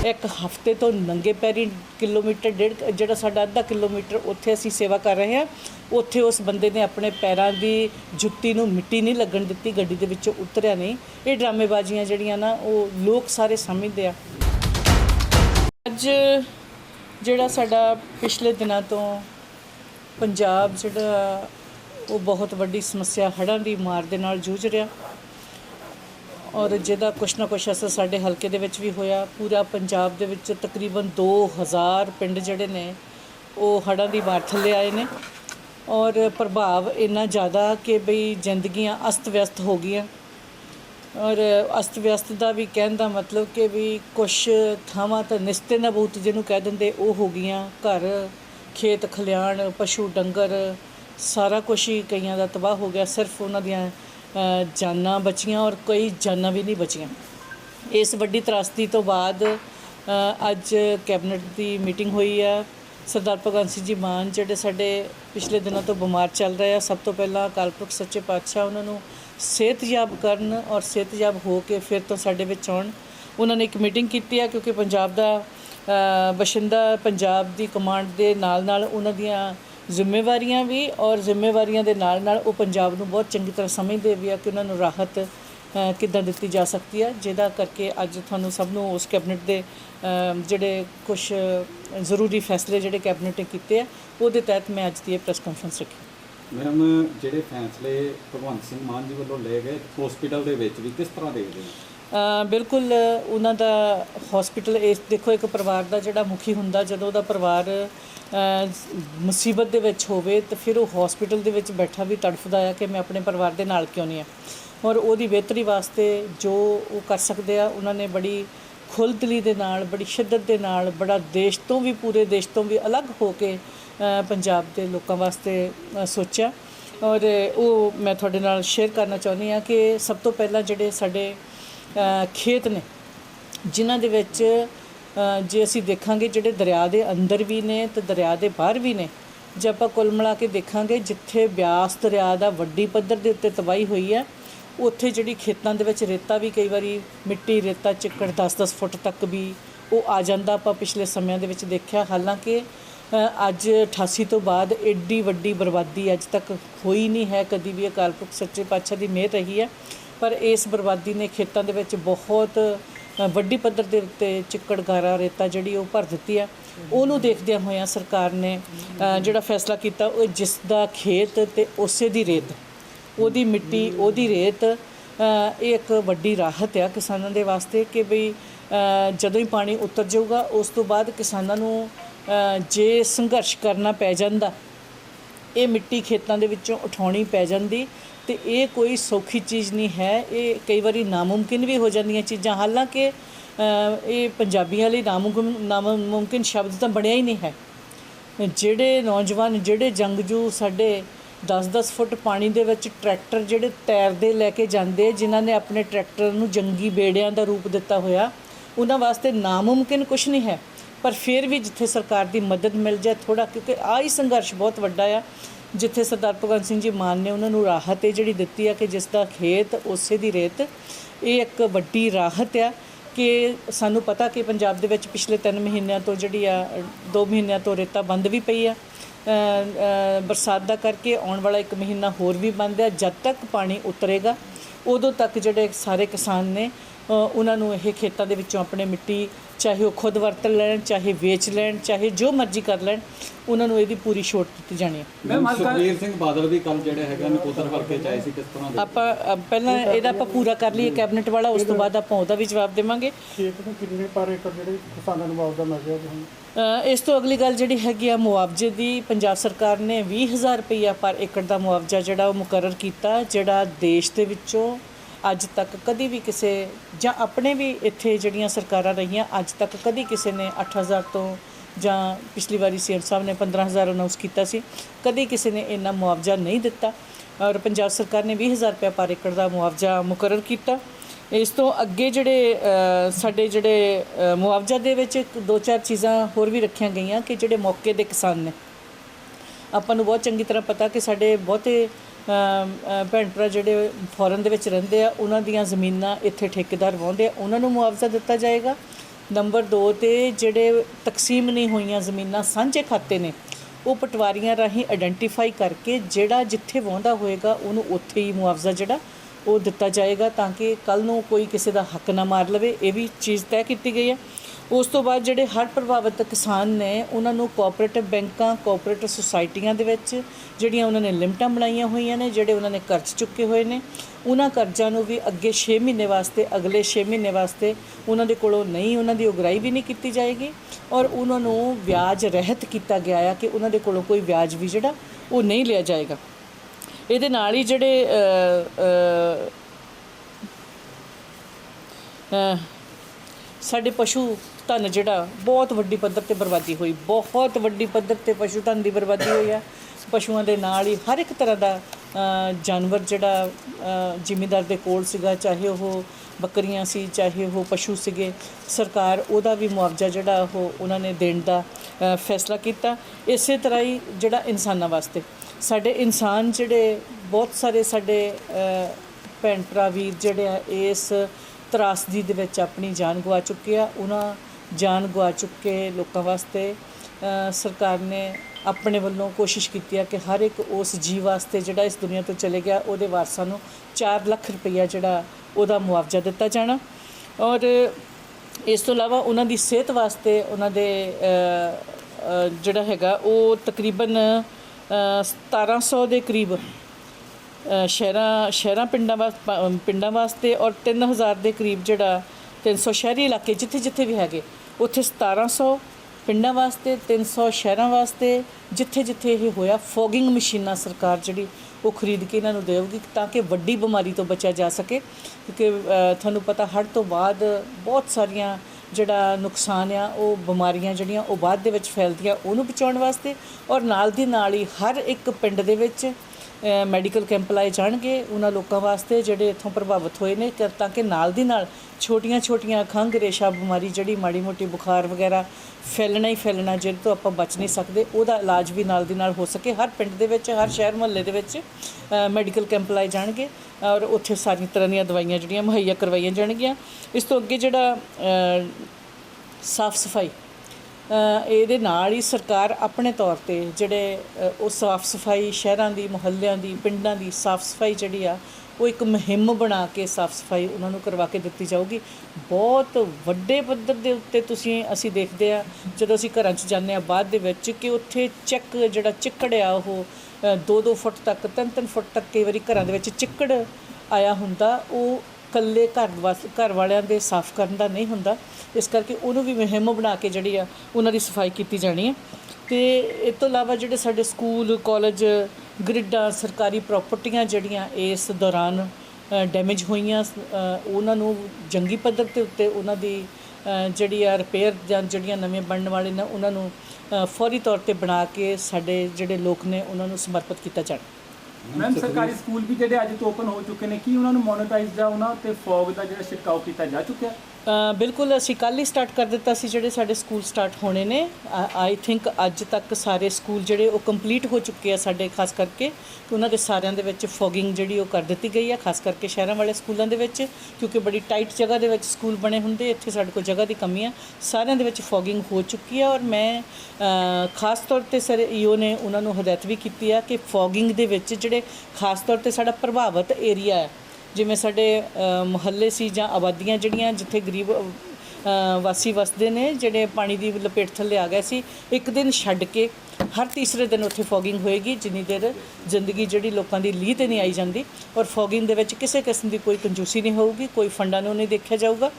ਇੱਕ ਹਫ਼ਤੇ ਤੋਂ ਨੰਗੇ ਪੈਰੀ ਕਿਲੋਮੀਟਰ, ਡੇਢ ਜਿਹੜਾ ਸਾਡਾ ਅੱਧਾ ਕਿਲੋਮੀਟਰ ਉੱਥੇ ਅਸੀਂ ਸੇਵਾ ਕਰ ਰਹੇ ਹਾਂ, ਉੱਥੇ ਉਸ ਬੰਦੇ ਨੇ ਆਪਣੇ ਪੈਰਾਂ ਦੀ ਜੁੱਤੀ ਨੂੰ ਮਿੱਟੀ ਨਹੀਂ ਲੱਗਣ ਦਿੱਤੀ, ਗੱਡੀ ਦੇ ਵਿੱਚੋਂ ਉਤਰਿਆ ਨਹੀਂ। ਇਹ ਡਰਾਮੇਬਾਜ਼ੀਆਂ ਜਿਹੜੀਆਂ ਨਾ, ਉਹ ਲੋਕ ਸਾਰੇ ਸਮਝਦੇ ਆ। ਅੱਜ ਜਿਹੜਾ ਸਾਡਾ ਪਿਛਲੇ ਦਿਨਾਂ ਤੋਂ ਪੰਜਾਬ ਜਿਹੜਾ, ਉਹ ਬਹੁਤ ਵੱਡੀ ਸਮੱਸਿਆ ਹੜ੍ਹਾਂ ਦੀ ਮਾਰ ਦੇ ਨਾਲ ਜੂਝ ਰਿਹਾ। ਔਰ ਜਿਹਦਾ ਕੁਛ ਨਾ ਕੁਛ ਅਸਰ ਸਾਡੇ ਹਲਕੇ ਦੇ ਵਿੱਚ ਵੀ ਹੋਇਆ। ਪੂਰਾ ਪੰਜਾਬ ਦੇ ਵਿੱਚ ਤਕਰੀਬਨ 2000 ਪਿੰਡ ਜਿਹੜੇ ਨੇ, ਉਹ ਹੜ੍ਹਾਂ ਦੀ ਮਾਰ ਥੱਲੇ ਆਏ ਨੇ। ਔਰ ਪ੍ਰਭਾਵ ਇੰਨਾ ਜ਼ਿਆਦਾ ਕਿ ਬਈ ਜ਼ਿੰਦਗੀਆਂ ਅਸਤ-ਵਿਅਸਤ ਹੋ ਗਈਆਂ। ਔਰ ਅਸਤ-ਵਿਅਸਤ ਦਾ ਵੀ ਕਹਿਣ ਦਾ ਮਤਲਬ ਕਿ ਵੀ ਕੁਛ ਥਾਵਾਂ ਤਾਂ ਨਿਸਤੇ ਨਾ ਬਹੁਤ ਜਿਹਨੂੰ ਕਹਿ ਦਿੰਦੇ, ਉਹ ਹੋ ਗਈਆਂ। ਘਰ, ਖੇਤ, ਖਲਿਆਣ, ਪਸ਼ੂ, ਡੰਗਰ, ਸਾਰਾ ਕੁਛ ਹੀ ਕਈਆਂ ਦਾ ਤਬਾਹ ਹੋ ਗਿਆ। ਸਿਰਫ ਉਹਨਾਂ ਦੀਆਂ ਜਾਨਾਂ ਬਚੀਆਂ ਔਰ ਕਈ ਜਾਨਾਂ ਵੀ ਨਹੀਂ ਬਚੀਆਂ। ਇਸ ਵੱਡੀ ਤਰਾਸਦੀ ਤੋਂ ਬਾਅਦ ਅੱਜ ਕੈਬਨਿਟ ਦੀ ਮੀਟਿੰਗ ਹੋਈ ਆ। ਸਰਦਾਰ ਭਗਵੰਤ ਸਿੰਘ ਜੀ ਮਾਨ, ਜਿਹੜੇ ਸਾਡੇ ਪਿਛਲੇ ਦਿਨਾਂ ਤੋਂ ਬਿਮਾਰ ਚੱਲ ਰਹੇ ਆ, ਸਭ ਤੋਂ ਪਹਿਲਾਂ ਅਕਾਲ ਪੁਰਖ ਸੱਚੇ ਪਾਤਸ਼ਾਹ ਉਹਨਾਂ ਨੂੰ ਸਿਹਤਯਾਬ ਕਰਨ ਔਰ ਸਿਹਤਯਾਬ ਹੋ ਕੇ ਫਿਰ ਤੋਂ ਸਾਡੇ ਵਿੱਚ ਆਉਣ। ਉਹਨਾਂ ਨੇ ਇੱਕ ਮੀਟਿੰਗ ਕੀਤੀ ਆ ਕਿਉਂਕਿ ਪੰਜਾਬ ਦਾ ਅ, ਬਸ਼ਿੰਦਾ ਪੰਜਾਬ ਦੀ ਕਮਾਂਡ ਦੇ ਨਾਲ ਨਾਲ ਉਹਨਾਂ ਦੀਆਂ ਜ਼ਿੰਮੇਵਾਰੀਆਂ ਵੀ ਔਰ ਜ਼ਿੰਮੇਵਾਰੀਆਂ ਦੇ ਨਾਲ ਨਾਲ ਉਹ ਪੰਜਾਬ ਨੂੰ ਬਹੁਤ ਚੰਗੀ ਤਰ੍ਹਾਂ ਸਮਝਦੇ ਵੀ ਆ ਕਿ ਉਹਨਾਂ ਨੂੰ ਰਾਹਤ ਕਿੱਦਾਂ ਦਿੱਤੀ ਜਾ ਸਕਦੀ ਹੈ ਜਿਹਦਾ ਕਰਕੇ ਅੱਜ ਤੁਹਾਨੂੰ ਸਭ ਨੂੰ ਉਸ ਕੈਬਨਿਟ ਦੇ ਜਿਹੜੇ ਕੁਝ ਜ਼ਰੂਰੀ ਫੈਸਲੇ ਜਿਹੜੇ ਕੈਬਨਿਟ ਨੇ ਕੀਤੇ ਆ ਉਹਦੇ ਤਹਿਤ ਮੈਂ ਅੱਜ ਦੀ ਇਹ ਪ੍ਰੈਸ ਕਾਨਫਰੰਸ ਰੱਖੀ। ਮੈਡਮ ਜਿਹੜੇ ਫੈਸਲੇ ਭਗਵੰਤ ਸਿੰਘ ਮਾਨ ਜੀ ਵੱਲੋਂ ਲਏ ਗਏ ਹਸਪੀਟਲ ਦੇ ਵਿੱਚ ਵੀ ਕਿਸ ਤਰ੍ਹਾਂ ਦੇਖਦੇ ਹੋ? ਬਿਲਕੁਲ ਉਹਨਾਂ ਦਾ ਹਸਪੀਟਲ ਇਸ ਦੇਖੋ ਇੱਕ ਪਰਿਵਾਰ ਦਾ ਜਿਹੜਾ ਮੁਖੀ ਹੁੰਦਾ, ਜਦੋਂ ਉਹਦਾ ਪਰਿਵਾਰ ਮੁਸੀਬਤ ਦੇ ਵਿੱਚ ਹੋਵੇ ਤਾਂ ਫਿਰ ਉਹ ਹਸਪੀਟਲ ਦੇ ਵਿੱਚ ਬੈਠਾ ਵੀ ਤੜਫਦਾ ਆ ਕਿ ਮੈਂ ਆਪਣੇ ਪਰਿਵਾਰ ਦੇ ਨਾਲ ਕਿਉਂ ਨਹੀਂ ਆ। ਔਰ ਉਹਦੀ ਬਿਹਤਰੀ ਵਾਸਤੇ ਜੋ ਉਹ ਕਰ ਸਕਦੇ ਆ, ਉਹਨਾਂ ਨੇ ਬੜੀ ਖੁੱਲ੍ਹਦਿਲੀ ਦੇ ਨਾਲ, ਬੜੀ ਸ਼ਿੱਦਤ ਦੇ ਨਾਲ, ਬੜਾ ਦੇਸ਼ ਤੋਂ ਵੀ, ਪੂਰੇ ਦੇਸ਼ ਤੋਂ ਵੀ ਅਲੱਗ ਹੋ ਕੇ ਪੰਜਾਬ ਦੇ ਲੋਕਾਂ ਵਾਸਤੇ ਸੋਚਿਆ। ਔਰ ਉਹ ਮੈਂ ਤੁਹਾਡੇ ਨਾਲ ਸ਼ੇਅਰ ਕਰਨਾ ਚਾਹੁੰਦੀ ਆ ਕਿ ਸਭ ਤੋਂ ਪਹਿਲਾਂ ਜਿਹੜੇ ਸਾਡੇ ਖੇਤ ਨੇ, ਜਿਨ੍ਹਾਂ ਦੇ ਵਿੱਚ ਜੇ ਅਸੀਂ ਦੇਖਾਂਗੇ ਜਿਹੜੇ ਦਰਿਆ ਦੇ ਅੰਦਰ ਵੀ ਨੇ ਤੇ ਦਰਿਆ ਦੇ ਬਾਹਰ ਵੀ ਨੇ, ਜੇ ਆਪਾਂ ਕੁੱਲ ਮਿਲਾ ਕੇ ਦੇਖਾਂਗੇ ਜਿੱਥੇ ਬਿਆਸ ਦਰਿਆ ਦਾ ਵੱਡੀ ਪੱਧਰ ਦੇ ਉੱਤੇ ਤਬਾਹੀ ਹੋਈ ਹੈ, ਉੱਥੇ ਜਿਹੜੀ ਖੇਤਾਂ ਦੇ ਵਿੱਚ ਰੇਤਾ ਵੀ ਕਈ ਵਾਰੀ ਮਿੱਟੀ, ਰੇਤਾ ਚਿੱਕੜ 10-10 ਫੁੱਟ ਤੱਕ ਵੀ ਉਹ ਆ ਜਾਂਦਾ, ਆਪਾਂ ਪਿਛਲੇ ਸਮਿਆਂ ਦੇ ਵਿੱਚ ਦੇਖਿਆ। ਹਾਲਾਂਕਿ ਅੱਜ 88 ਤੋਂ ਬਾਅਦ ਐਡੀ ਵੱਡੀ ਬਰਬਾਦੀ ਅੱਜ ਤੱਕ ਹੋਈ ਨਹੀਂ ਹੈ, ਕਦੀ ਵੀ ਅਕਾਲ ਪੁਰਖ ਸੱਚੇ ਪਾਤਸ਼ਾਹ ਦੀ ਮਿਹਰ ਰਹੀ ਹੈ। ਪਰ ਇਸ ਬਰਬਾਦੀ ਨੇ ਖੇਤਾਂ ਦੇ ਵਿੱਚ ਬਹੁਤ ਵੱਡੀ ਪੱਧਰ ਦੇ ਉੱਤੇ ਚਿੱਕੜ ਗਾਰਾ ਰੇਤਾ ਜਿਹੜੀ ਉਹ ਭਰ ਦਿੱਤੀ ਹੈ। ਉਹਨੂੰ ਦੇਖਦਿਆਂ ਹੋਇਆਂ ਸਰਕਾਰ ਨੇ ਜਿਹੜਾ ਫੈਸਲਾ ਕੀਤਾ, ਉਹ ਜਿਸ ਦਾ ਖੇਤ ਤੇ ਉਸੇ ਦੀ ਰੇਤ, ਉਹਦੀ ਮਿੱਟੀ, ਉਹਦੀ ਰੇਤ ਇਹ ਇੱਕ ਵੱਡੀ ਰਾਹਤ ਆ ਕਿਸਾਨਾਂ ਦੇ ਵਾਸਤੇ ਕਿ ਬਈ ਜਦੋਂ ਹੀ ਪਾਣੀ ਉਤਰ ਜਾਊਗਾ, ਉਸ ਤੋਂ ਬਾਅਦ ਕਿਸਾਨਾਂ ਨੂੰ ਜੇ ਸੰਘਰਸ਼ ਕਰਨਾ ਪੈ ਜਾਂਦਾ, ਇਹ ਮਿੱਟੀ ਖੇਤਾਂ ਦੇ ਵਿੱਚੋਂ ਉਠਾਉਣੀ ਪੈ ਜਾਂਦੀ ਤੇ ਇਹ ਕੋਈ ਸੌਖੀ ਚੀਜ਼ ਨਹੀਂ ਹੈ। ਇਹ ਕਈ ਵਾਰੀ ਨਾਮੁਮਕਿਨ ਵੀ ਹੋ ਜਾਂਦੀਆਂ ਚੀਜ਼ਾਂ। ਹਾਲਾਂਕਿ ਇਹ ਪੰਜਾਬੀਆਂ ਲਈ ਨਾਮੁਮਕਿਨ ਨਾਮੁਮਕਿਨ ਸ਼ਬਦ ਤਾਂ ਬਣਿਆ ਹੀ ਨਹੀਂ ਹੈ। ਜਿਹੜੇ ਨੌਜਵਾਨ, ਜਿਹੜੇ ਜੰਗਜੂ ਸਾਡੇ 10-10 ਫੁੱਟ ਪਾਣੀ ਦੇ ਵਿੱਚ ਟਰੈਕਟਰ ਜਿਹੜੇ ਤੈਰਦੇ ਲੈ ਕੇ ਜਾਂਦੇ, ਜਿਨ੍ਹਾਂ ਨੇ ਆਪਣੇ ਟਰੈਕਟਰ ਨੂੰ ਜੰਗੀ ਬੇੜਿਆਂ ਦਾ ਰੂਪ ਦਿੱਤਾ ਹੋਇਆ, ਉਹਨਾਂ ਵਾਸਤੇ ਨਾਮੁਮਕਿਨ ਕੁਝ ਨਹੀਂ ਹੈ। ਪਰ ਫਿਰ ਵੀ ਜਿੱਥੇ ਸਰਕਾਰ ਦੀ ਮਦਦ ਮਿਲ ਜਾਏ ਥੋੜਾ ਕਿਉਂਕਿ ਆ ਹੀ ਸੰਘਰਸ਼ ਬਹੁਤ ਵੱਡਾ ਆ, ਜਿੱਥੇ ਸਰਦਾਰ ਭਗਵੰਤ ਸਿੰਘ ਜੀ ਮਾਨ ਨੇ ਉਹਨਾਂ ਨੂੰ ਰਾਹਤ ਇਹ ਜਿਹੜੀ ਦਿੱਤੀ ਆ ਕਿ ਜਿਸ ਦਾ ਖੇਤ ਉਸੇ ਦੀ ਰੇਤ, ਇਹ ਇੱਕ ਵੱਡੀ ਰਾਹਤ ਆ ਕਿ ਸਾਨੂੰ ਪਤਾ ਕਿ ਪੰਜਾਬ ਦੇ ਵਿੱਚ ਪਿਛਲੇ 3 ਮਹੀਨਿਆਂ ਤੋਂ ਜਿਹੜੀ ਆ 2 ਮਹੀਨਿਆਂ ਤੋਂ ਰੇਤਾ ਬੰਦ ਵੀ ਪਈ ਆ ਬਰਸਾਤ ਦਾ ਕਰਕੇ ਆਉਣ ਵਾਲਾ ਇੱਕ ਮਹੀਨਾ ਹੋਰ ਵੀ ਬੰਦ ਆ, ਜਦ ਤੱਕ ਪਾਣੀ ਉਤਰੇਗਾ, ਉਦੋਂ ਤੱਕ ਜਿਹੜੇ ਸਾਰੇ ਕਿਸਾਨ ਨੇ ਉਹਨਾਂ ਨੂੰ ਇਹ ਖੇਤਾਂ ਦੇ ਵਿੱਚੋਂ ਆਪਣੇ ਮਿੱਟੀ ਚਾਹੇ ਉਹ ਖੁਦ ਵਰਤ ਲੈਣ ਚਾਹੇ ਵੇਚ ਲੈਣ ਚਾਹੇ ਜੋ ਮਰਜ਼ੀ ਕਰ ਲੈਣ ਉਹਨਾਂ ਨੂੰ ਇਹਦੀ ਪੂਰੀ ਛੋਟ ਦਿੱਤੀ ਜਾਣੀ ਹੈ। ਮੈਮ ਸੁਖਬੀਰ ਸਿੰਘ ਬਾਦਲ ਵੀ ਕੱਲ ਜਿਹੜੇ ਹੈਗਾ ਨਕੋਦਰ ਹਲਕੇ ਚ ਆਏ ਸੀ ਕਿਸ ਤਰ੍ਹਾਂ ਦੇ? ਆਪਾਂ ਅ, ਪਹਿਲਾਂ ਇਹਦਾ ਆਪਾਂ ਪੂਰਾ ਕਰ ਲਈਏ ਕੈਬਨਿਟ ਵਾਲਾ ਉਸ ਤੋਂ ਬਾਅਦ ਆਪਾਂ ਉਹਦਾ ਵੀ ਜਵਾਬ ਦੇਵਾਂਗੇ। ਖੇਤ ਨੂੰ ਕਿੰਨੇ ਪਰ ਏਕੜ ਜਿਹੜੇ ਕਿਸਾਨਾਂ ਨੂੰ ਮੁਆਵਜ਼ਾ ਮਿਲ ਰਿਹਾ ਤੁਹਾਨੂੰ ਅ, ਇਸ ਤੋਂ ਅਗਲੀ ਗੱਲ ਜਿਹੜੀ ਹੈਗੀ ਆ ਮੁਆਵਜ਼ੇ ਦੀ ਪੰਜਾਬ ਸਰਕਾਰ ਨੇ 20000 ਰੁਪਈਆ ਪਰ ਏਕੜ ਦਾ ਮੁਆਵਜ਼ਾ ਜਿਹੜਾ ਉਹ ਮੁਕਰਰ ਕੀਤਾ ਜਿਹੜਾ ਦੇਸ਼ ਦੇ ਵਿੱਚੋਂ ਅੱਜ ਤੱਕ ਕਦੀ ਵੀ ਕਿਸੇ ਜਾਂ ਆਪਣੇ ਵੀ ਇੱਥੇ ਜਿਹੜੀਆਂ ਸਰਕਾਰਾਂ ਰਹੀਆਂ, ਅੱਜ ਤੱਕ ਕਦੀ ਕਿਸੇ ਨੇ 8000 ਤੋਂ ਜਾਂ ਪਿਛਲੀ ਵਾਰੀ ਸੀਐਮ ਸਾਹਿਬ ਨੇ 15000 ਅਨਾਉਂਸ ਕੀਤਾ ਸੀ, ਕਦੀ ਕਿਸੇ ਨੇ ਇੰਨਾ ਮੁਆਵਜ਼ਾ ਨਹੀਂ ਦਿੱਤਾ। ਔਰ ਪੰਜਾਬ ਸਰਕਾਰ ਨੇ 20000 ਰੁਪਏ ਪਰ ਏਕੜ ਦਾ ਮੁਆਵਜ਼ਾ ਮੁਕਰਰ ਕੀਤਾ। ਇਸ ਤੋਂ ਅੱਗੇ ਜਿਹੜੇ ਸਾਡੇ ਜਿਹੜੇ ਮੁਆਵਜ਼ਾ ਦੇ ਵਿੱਚ ਇੱਕ ਦੋ ਚਾਰ ਚੀਜ਼ਾਂ ਹੋਰ ਵੀ ਰੱਖੀਆਂ ਗਈਆਂ ਕਿ ਜਿਹੜੇ ਮੌਕੇ ਦੇ ਕਿਸਾਨ ਨੇ। ਆਪਾਂ ਨੂੰ ਬਹੁਤ ਚੰਗੀ ਤਰ੍ਹਾਂ ਪਤਾ ਕਿ ਸਾਡੇ ਬਹੁਤੇ ਭੈਣ ਭਰਾ ਜਿਹੜੇ ਫੋਰਨ ਦੇ ਵਿੱਚ ਰਹਿੰਦੇ ਆ, ਉਹਨਾਂ ਦੀਆਂ ਜ਼ਮੀਨਾਂ ਇੱਥੇ ਠੇਕੇਦਾਰ ਵਾਹੁੰਦੇ ਆ। ਉਹਨਾਂ ਨੂੰ ਮੁਆਵਜ਼ਾ ਦਿੱਤਾ ਜਾਏਗਾ। ਨੰਬਰ 2 ਤੇ ਜਿਹੜੇ ਤਕਸੀਮ ਨਹੀਂ ਹੋਈਆਂ ਜ਼ਮੀਨਾਂ ਸਾਂਝੇ ਖਾਤੇ ਨੇ, ਉਹ ਪਟਵਾਰੀਆਂ ਰਾਹੀਂ ਆਇਡੈਂਟੀਫਾਈ ਕਰਕੇ ਜਿਹੜਾ ਜਿੱਥੇ ਵਾਹੁੰਦਾ ਹੋਏਗਾ, ਉਹਨੂੰ ਉੱਥੇ ਹੀ ਮੁਆਵਜ਼ਾ ਜਿਹੜਾ, ਉਹ ਦਿੱਤਾ ਜਾਏਗਾ ਤਾਂ ਕਿ ਕੱਲ ਨੂੰ ਕੋਈ ਕਿਸੇ ਦਾ ਹੱਕ ਨਾ ਮਾਰ ਲਵੇ। ਇਹ ਵੀ ਚੀਜ਼ ਤੈਅ ਕੀਤੀ ਗਈ ਹੈ। ਉਸ ਤੋਂ ਬਾਅਦ ਜਿਹੜੇ ਹੜ੍ਹ ਪ੍ਰਭਾਵਿਤ ਕਿਸਾਨ ਨੇ, ਉਹਨਾਂ ਨੂੰ ਕੋਆਪਰੇਟਿਵ ਬੈਂਕਾਂ ਕੋਆਪਰੇਟਿਵ ਸੁਸਾਇਟੀਆਂ ਦੇ ਵਿੱਚ ਜਿਹੜੀਆਂ ਉਹਨਾਂ ਨੇ ਲਿਮਟਾਂ ਬਣਾਈਆਂ ਹੋਈਆਂ ਨੇ, ਜਿਹੜੇ ਉਹਨਾਂ ਨੇ ਕਰਜ਼ ਚੁੱਕੇ ਹੋਏ ਨੇ, ਉਹਨਾਂ ਕਰਜ਼ਾਂ ਨੂੰ ਵੀ ਅੱਗੇ 6 ਮਹੀਨੇ ਵਾਸਤੇ, ਅਗਲੇ 6 ਮਹੀਨੇ ਵਾਸਤੇ ਉਹਨਾਂ ਦੇ ਕੋਲੋਂ ਨਹੀਂ, ਉਹਨਾਂ ਦੀ ਉਗਰਾਈ ਵੀ ਨਹੀਂ ਕੀਤੀ ਜਾਏਗੀ ਔਰ ਉਹਨਾਂ ਨੂੰ ਵਿਆਜ ਰਹਿਤ ਕੀਤਾ ਗਿਆ ਆ ਕਿ ਉਹਨਾਂ ਦੇ ਕੋਲੋਂ ਕੋਈ ਵਿਆਜ ਵੀ ਜਿਹੜਾ ਉਹ ਨਹੀਂ ਲਿਆ ਜਾਏਗਾ। ਇਹਦੇ ਨਾਲ ਹੀ ਜਿਹੜੇ ਸਾਡੇ ਪਸ਼ੂ ਧਨ ਜਿਹੜਾ ਬਹੁਤ ਵੱਡੀ ਪੱਧਰ ਤੇ ਬਰਬਾਦੀ ਹੋਈ ਬਹੁਤ ਵੱਡੀ ਪੱਧਰ ਤੇ ਪਸ਼ੂ ਧਨ ਦੀ ਬਰਬਾਦੀ ਹੋਈ ਆ ਪਸ਼ੂਆਂ ਦੇ ਨਾਲ ਹੀ ਹਰ ਇੱਕ ਤਰ੍ਹਾਂ ਦਾ ਜਾਨਵਰ ਜਿਹੜਾ ਅ, ਜ਼ਿਮੀਂਦਾਰ ਦੇ ਕੋਲ ਸੀਗਾ ਚਾਹੇ ਉਹ ਬੱਕਰੀਆਂ ਸੀ ਚਾਹੇ ਉਹ ਪਸ਼ੂ ਸੀਗੇ ਸਰਕਾਰ ਉਹਦਾ ਵੀ ਮੁਆਵਜ਼ਾ ਜਿਹੜਾ ਉਹ ਉਹਨਾਂ ਨੇ ਦੇਣ ਦਾ ਫੈਸਲਾ ਕੀਤਾ। ਇਸੇ ਤਰ੍ਹਾਂ ਹੀ ਜਿਹੜਾ ਇਨਸਾਨਾਂ ਵਾਸਤੇ ਸਾਡੇ ਇਨਸਾਨ ਜਿਹੜੇ ਬਹੁਤ ਸਾਰੇ ਸਾਡੇ ਭੈਣ ਭਰਾ ਵੀਰ ਜਿਹੜੇ ਆ ਇਸ ਤਰਾਸਦੀ ਦੇ ਵਿੱਚ ਆਪਣੀ ਜਾਨ ਗਵਾ ਚੁੱਕੇ ਆ ਉਹਨਾਂ ਜਾਨ ਗਵਾ ਚੁੱਕੇ ਲੋਕਾਂ ਵਾਸਤੇ ਸਰਕਾਰ ਨੇ ਆਪਣੇ ਵੱਲੋਂ ਕੋਸ਼ਿਸ਼ ਕੀਤੀ ਹੈ ਕਿ ਹਰ ਇੱਕ ਉਸ ਜੀਵ ਵਾਸਤੇ ਜਿਹੜਾ ਇਸ ਦੁਨੀਆ ਤੋਂ ਚਲੇ ਗਿਆ ਉਹਦੇ ਵਾਰਸਾਂ ਨੂੰ 4 ਲੱਖ ਰੁਪਈਆ ਜਿਹੜਾ ਉਹਦਾ ਮੁਆਵਜ਼ਾ ਦਿੱਤਾ ਜਾਣਾ। ਔਰ ਇਸ ਤੋਂ ਇਲਾਵਾ ਉਹਨਾਂ ਦੀ ਸਿਹਤ ਵਾਸਤੇ ਉਹਨਾਂ ਦੇ ਜਿਹੜਾ ਹੈਗਾ ਉਹ ਤਕਰੀਬਨ ਅ, 1700 ਦੇ ਕਰੀਬ ਸ਼ਹਿਰਾਂ ਸ਼ਹਿਰਾਂ ਪਿੰਡਾਂ ਵਾਸਤੇ ਪਿੰਡਾਂ ਵਾਸਤੇ ਔਰ 3000 ਦੇ ਕਰੀਬ ਜਿਹੜਾ 300 ਸ਼ਹਿਰੀ ਇਲਾਕੇ ਜਿੱਥੇ ਜਿੱਥੇ ਵੀ ਹੈਗੇ ਉੱਥੇ 1700 ਪਿੰਡਾਂ ਵਾਸਤੇ 300 ਸ਼ਹਿਰਾਂ ਵਾਸਤੇ ਜਿੱਥੇ ਜਿੱਥੇ ਇਹ ਹੋਇਆ, ਫੋਗਿੰਗ ਮਸ਼ੀਨਾਂ ਸਰਕਾਰ ਜਿਹੜੀ, ਉਹ ਖਰੀਦ ਕੇ ਇਹਨਾਂ ਨੂੰ ਦੇਵੇਗੀ ਤਾਂ ਕਿ ਵੱਡੀ ਬਿਮਾਰੀ ਤੋਂ ਬਚਿਆ ਜਾ ਸਕੇ। ਕਿਉਂਕਿ ਤੁਹਾਨੂੰ ਪਤਾ ਹੜ੍ਹ ਤੋਂ ਬਾਅਦ ਬਹੁਤ ਸਾਰੀਆਂ ਜਿਹੜਾ ਨੁਕਸਾਨ ਆ, ਉਹ ਬਿਮਾਰੀਆਂ ਜਿਹੜੀਆਂ, ਉਹ ਬਾਅਦ ਦੇ ਵਿੱਚ ਫੈਲਦੀਆਂ, ਉਹਨੂੰ ਬਚਾਉਣ ਵਾਸਤੇ ਔਰ ਨਾਲ ਦੀ ਨਾਲ ਹੀ ਹਰ ਇੱਕ ਪਿੰਡ ਦੇ ਵਿੱਚ ਮੈਡੀਕਲ ਕੈਂਪ ਲਾਏ ਜਾਣਗੇ। ਉਹਨਾਂ ਲੋਕਾਂ ਵਾਸਤੇ ਜਿਹੜੇ ਇੱਥੋਂ ਪ੍ਰਭਾਵਿਤ ਹੋਏ ਨੇ ਕਿ- ਤਾਂ ਕਿ ਨਾਲ ਦੀ ਨਾਲ ਛੋਟੀਆਂ-ਛੋਟੀਆਂ ਖੰਘ, ਰੇਸ਼ਾ ਬਿਮਾਰੀ ਜਿਹੜੀ ਮਾੜੀ ਮੋਟੀ ਬੁਖਾਰ ਵਗੈਰਾ, ਫੈਲਣਾ ਹੀ ਫੈਲਣਾ, ਜਿਹਦੇ ਤੋਂ ਆਪਾਂ ਬਚ ਨਹੀਂ ਸਕਦੇ, ਉਹਦਾ ਇਲਾਜ ਵੀ ਨਾਲ ਦੀ ਨਾਲ ਹੋ ਸਕੇ। ਹਰ ਪਿੰਡ ਦੇ ਵਿੱਚ, ਹਰ ਸ਼ਹਿਰ ਮੁਹੱਲੇ ਦੇ ਵਿੱਚ ਮੈਡੀਕਲ ਕੈਂਪ ਲਾਏ ਜਾਣਗੇ ਔਰ ਉੱਥੇ ਸਾਰੀਆਂ ਤਰ੍ਹਾਂ ਦੀਆਂ ਦਵਾਈਆਂ ਜਿਹੜੀਆਂ ਮੁਹੱਈਆ ਕਰਵਾਈਆਂ ਜਾਣਗੀਆਂ। ਇਸ ਤੋਂ ਅੱਗੇ ਜਿਹੜਾ ਸਾਫ਼ ਸਫ਼ਾਈ ਇਹਦੇ ਨਾਲ ਹੀ ਸਰਕਾਰ ਆਪਣੇ ਤੌਰ ਤੇ ਜਿਹੜੇ ਉਹ ਸਾਫ਼ ਸਫ਼ਾਈ ਸ਼ਹਿਰਾਂ ਦੀ, ਮੁਹੱਲਿਆਂ ਦੀ, ਪਿੰਡਾਂ ਦੀ ਸਾਫ਼ ਸਫ਼ਾਈ ਜਿਹੜੀ ਆ, ਉਹ ਇੱਕ ਮੁਹਿੰਮ ਬਣਾ ਕੇ ਸਾਫ਼ ਸਫ਼ਾਈ ਉਹਨਾਂ ਨੂੰ ਕਰਵਾ ਕੇ ਦਿੱਤੀ ਜਾਊਗੀ। ਬਹੁਤ ਵੱਡੇ ਪੱਧਰ ਦੇ ਉੱਤੇ ਤੁਸੀਂ ਅਸੀਂ ਦੇਖਦੇ ਆ, ਜਦੋਂ ਅਸੀਂ ਘਰਾਂ 'ਚ ਜਾਂਦੇ ਆ ਬਾਅਦ ਦੇ ਵਿੱਚ ਕਿ ਉੱਥੇ ਚੱਕ ਜਿਹੜਾ ਚਿੱਕੜ ਆ ਉਹ 2-2 ਫੁੱਟ ਤੱਕ 3-3 ਫੁੱਟ ਤੱਕ ਕਈ ਵਾਰੀ ਘਰਾਂ ਦੇ ਵਿੱਚ ਚਿੱਕੜ ਆਇਆ ਹੁੰਦਾ, ਉਹ ਇਕੱਲੇ ਘਰ ਵਾਸ, ਘਰ ਵਾਲਿਆਂ ਦੇ ਸਾਫ਼ ਕਰਨ ਦਾ ਨਹੀਂ ਹੁੰਦਾ। ਇਸ ਕਰਕੇ ਉਹਨੂੰ ਵੀ ਮੁਹਿੰਮ ਬਣਾ ਕੇ ਜਿਹੜੀ ਆ, ਉਹਨਾਂ ਦੀ ਸਫ਼ਾਈ ਕੀਤੀ ਜਾਣੀ ਹੈ ਤੇ ਇਸ ਤੋਂ ਇਲਾਵਾ ਜਿਹੜੇ ਸਾਡੇ ਸਕੂਲ, ਕਾਲਜ, ਗ੍ਰਿਡਾਂ, ਸਰਕਾਰੀ ਪ੍ਰਾਪਰਟੀਆਂ ਜਿਹੜੀਆਂ ਇਸ ਦੌਰਾਨ ਡੈਮੇਜ ਹੋਈਆਂ ਉਹਨਾਂ ਨੂੰ ਜੰਗੀ ਪੱਧਰ ਤੇ ਉੱਤੇ ਉਹਨਾਂ ਦੀ ਜਿਹੜੀ ਆ ਰਿਪੇਅਰ ਜਾਂ ਜਿਹੜੀਆਂ ਨਵੇਂ ਬਣਨ ਵਾਲੇ ਨੇ, ਉਹਨਾਂ ਨੂੰ ਫੌਰੀ ਤੌਰ ਤੇ ਬਣਾ ਕੇ ਸਾਡੇ ਜਿਹੜੇ ਲੋਕ ਨੇ, ਉਹਨਾਂ ਨੂੰ ਸਮਰਪਿਤ ਕੀਤਾ ਜਾਣਾ। ਮੈਮ ਸਰਕਾਰੀ ਸਕੂਲ ਵੀ ਜਿਹੜੇ ਅੱਜ ਤੋਂ ਓਪਨ ਹੋ ਚੁੱਕੇ ਨੇ, ਕੀ ਉਹਨਾਂ ਨੂੰ ਮੋਨੇਟਾਈਜ਼ ਜਾਂ ਉਹਨਾਂ ਤੇ ਫੌਗ ਦਾ ਜਿਹੜਾ ਛਿੜਕਾਅ ਕੀਤਾ ਜਾ ਚੁੱਕਿਆ? ਬਿਲਕੁਲ ਅਸੀਂ ਕੱਲ੍ਹ ਹੀ ਸਟਾਰਟ ਕਰ ਦਿੱਤਾ ਸੀ ਜਿਹੜੇ ਸਾਡੇ ਸਕੂਲ ਸਟਾਰਟ ਹੋਣੇ ਨੇ। ਆਈ ਥਿੰਕ ਅੱਜ ਤੱਕ ਸਾਰੇ ਸਕੂਲ ਜਿਹੜੇ ਉਹ ਕੰਪਲੀਟ ਹੋ ਚੁੱਕੇ ਆ ਸਾਡੇ, ਖਾਸ ਕਰਕੇ ਕਿ ਉਹਨਾਂ ਦੇ ਸਾਰਿਆਂ ਦੇ ਵਿੱਚ ਫੋਗਿੰਗ ਜਿਹੜੀ ਉਹ ਕਰ ਦਿੱਤੀ ਗਈ ਆ, ਖਾਸ ਕਰਕੇ ਸ਼ਹਿਰਾਂ ਵਾਲੇ ਸਕੂਲਾਂ ਦੇ ਵਿੱਚ, ਕਿਉਂਕਿ ਬੜੀ ਟਾਈਟ ਜਗ੍ਹਾ ਦੇ ਵਿੱਚ ਸਕੂਲ ਬਣੇ ਹੁੰਦੇ, ਇੱਥੇ ਸਾਡੇ ਕੋਲ ਜਗ੍ਹਾ ਦੀ ਕਮੀ ਆ। ਸਾਰਿਆਂ ਦੇ ਵਿੱਚ ਫੋਗਿੰਗ ਹੋ ਚੁੱਕੀ ਆ ਔਰ ਮੈਂ ਖਾਸ ਤੌਰ ਤੇ ਸਰ ਈਓ ਨੇ ਉਹਨਾਂ ਨੂੰ ਹਦਾਇਤ ਵੀ ਕੀਤੀ ਆ ਕਿ ਫੋਗਿੰਗ ਦੇ ਵਿੱਚ ਜਿਹੜੇ ਖਾਸ ਤੌਰ ਤੇ ਸਾਡਾ ਪ੍ਰਭਾਵਿਤ ਏਰੀਆ ਹੈ ਜਿਵੇਂ ਸਾਡੇ ਮੁਹੱਲੇ ਸੀ ਜਾਂ ਆਬਾਦੀਆਂ ਜਿਹੜੀਆਂ ਜਿੱਥੇ ਗਰੀਬ ਵਾਸੀ ਵਸਦੇ ਨੇ ਜਿਹੜੇ ਪਾਣੀ ਦੀ ਲਪੇਟ ਥੱਲੇ ਆ ਗਏ ਸੀ ਇੱਕ ਦਿਨ ਛੱਡ ਕੇ ਹਰ ਤੀਸਰੇ ਦਿਨ ਉੱਥੇ ਫੋਗਿੰਗ ਹੋਏਗੀ ਜਿੰਨੀ ਦੇਰ ਜ਼ਿੰਦਗੀ ਜਿਹੜੀ ਲੋਕਾਂ ਦੀ ਲੀਹ ਤੇ ਨਹੀਂ ਆਈ ਜਾਂਦੀ ਔਰ ਫੋਗਿੰਗ ਦੇ ਵਿੱਚ ਕਿਸੇ ਕਿਸਮ ਦੀ ਕੋਈ ਕੰਜੂਸੀ ਨਹੀਂ ਹੋਊਗੀ ਕੋਈ ਫੰਡਾਂ ਨੂੰ ਨਹੀਂ ਦੇਖਿਆ ਜਾਊਗਾ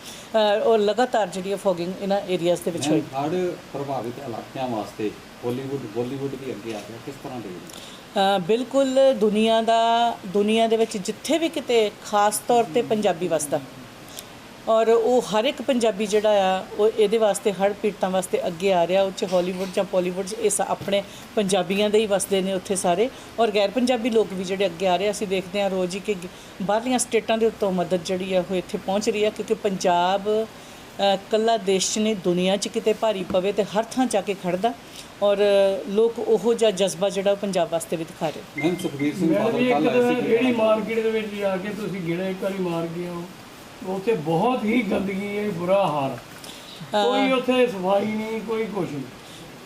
ਔਰ ਲਗਾਤਾਰ ਜਿਹੜੀ ਫੋਗਿੰਗ ਇਹਨਾਂ ਏਰੀਆਜ਼ ਦੇ ਵਿੱਚ ਹੋਏਗੀ। ਹੜ੍ਹ ਪ੍ਰਭਾਵਿਤ ਇਲਾਕਿਆਂ ਵਾਸਤੇ ਬਾਲੀਵੁੱਡ ਬਾਲੀਵੁੱਡ ਵੀ ਅੱਗੇ ਆ ਗਿਆ ਕਿਸ ਤਰ੍ਹਾਂ ਦੇ ਬਿਲਕੁਲ ਦੁਨੀਆ ਦਾ, ਦੁਨੀਆ ਦੇ ਵਿੱਚ ਜਿੱਥੇ ਵੀ ਕਿਤੇ ਖਾਸ ਤੌਰ ਤੇ ਪੰਜਾਬੀ ਵਸਦਾ, ਔਰ ਉਹ ਹਰ ਇੱਕ ਪੰਜਾਬੀ ਜਿਹੜਾ ਆ, ਉਹ ਇਹਦੇ ਵਾਸਤੇ ਹੜ ਪੀੜਤਾਂ ਵਾਸਤੇ ਅੱਗੇ ਆ ਰਿਹਾ, ਉਹ 'ਚ ਹਾਲੀਵੁੱਡ ਜਾਂ ਪਾਲੀਵੁੱਡ ਇਹ ਸ- ਆਪਣੇ ਪੰਜਾਬੀਆਂ ਦੇ ਹੀ ਵਸਦੇ ਨੇ ਉੱਥੇ ਸਾਰੇ, ਔਰ ਗੈਰ ਪੰਜਾਬੀ ਲੋਕ ਵੀ ਜਿਹੜੇ ਅੱਗੇ ਆ ਰਹੇ, ਅਸੀਂ ਦੇਖਦੇ ਹਾਂ ਰੋਜ਼ ਹੀ ਕਿ ਬਾਹਰਲੀਆਂ ਸਟੇਟਾਂ ਦੇ ਉੱਤੋਂ ਮਦਦ ਜਿਹੜੀ ਆ, ਉਹ ਇੱਥੇ ਪਹੁੰਚ ਰਹੀ ਆ, ਕਿਉਂਕਿ ਪੰਜਾਬ ਕੱਲਾ ਦੇਸ਼ 'ਚ ਨਹੀਂ ਦੁਨੀਆ 'ਚ ਕਿਤੇ ਭਾਰੀ ਪਵੇ ਤੇ ਹਰ ਥਾਂ ਜਾ ਕੇ ਖੜਦਾ। ਔਰ ਲੋਕ ਉਹੋ ਜਿਹਾ ਜਜ਼ਬਾ ਜਿਹੜਾ ਉਹ ਪੰਜਾਬ ਵਾਸਤੇ ਵੀ ਦਿਖਾ ਰਹੇ। ਮੈਮ ਸੁਖਬੀਰ ਸਿੰਘ ਮੈਂ ਬਾਦਲ ਇੱਕ ਕੱਲ ਆਏ ਸੀ ਜਿਹੜੀ ਮਾਰਕੀਟ ਦੇ ਵਿੱਚ ਜਾ ਕੇ ਤੁਸੀਂ ਗਿਣੇ ਇੱਕ ਵਾਰੀ ਮਾਰ ਗਏ ਹੋ ਉੱਥੇ ਬਹੁਤ ਹੀ ਗੰਦਗੀ ਹੈ ਬੁਰਾ ਹਾਲ। ਕੋਈ ਉੱਥੇ ਸਫ਼ਾਈ ਨਹੀਂ ਕੋਈ ਕੁਛ ਨਹੀਂ।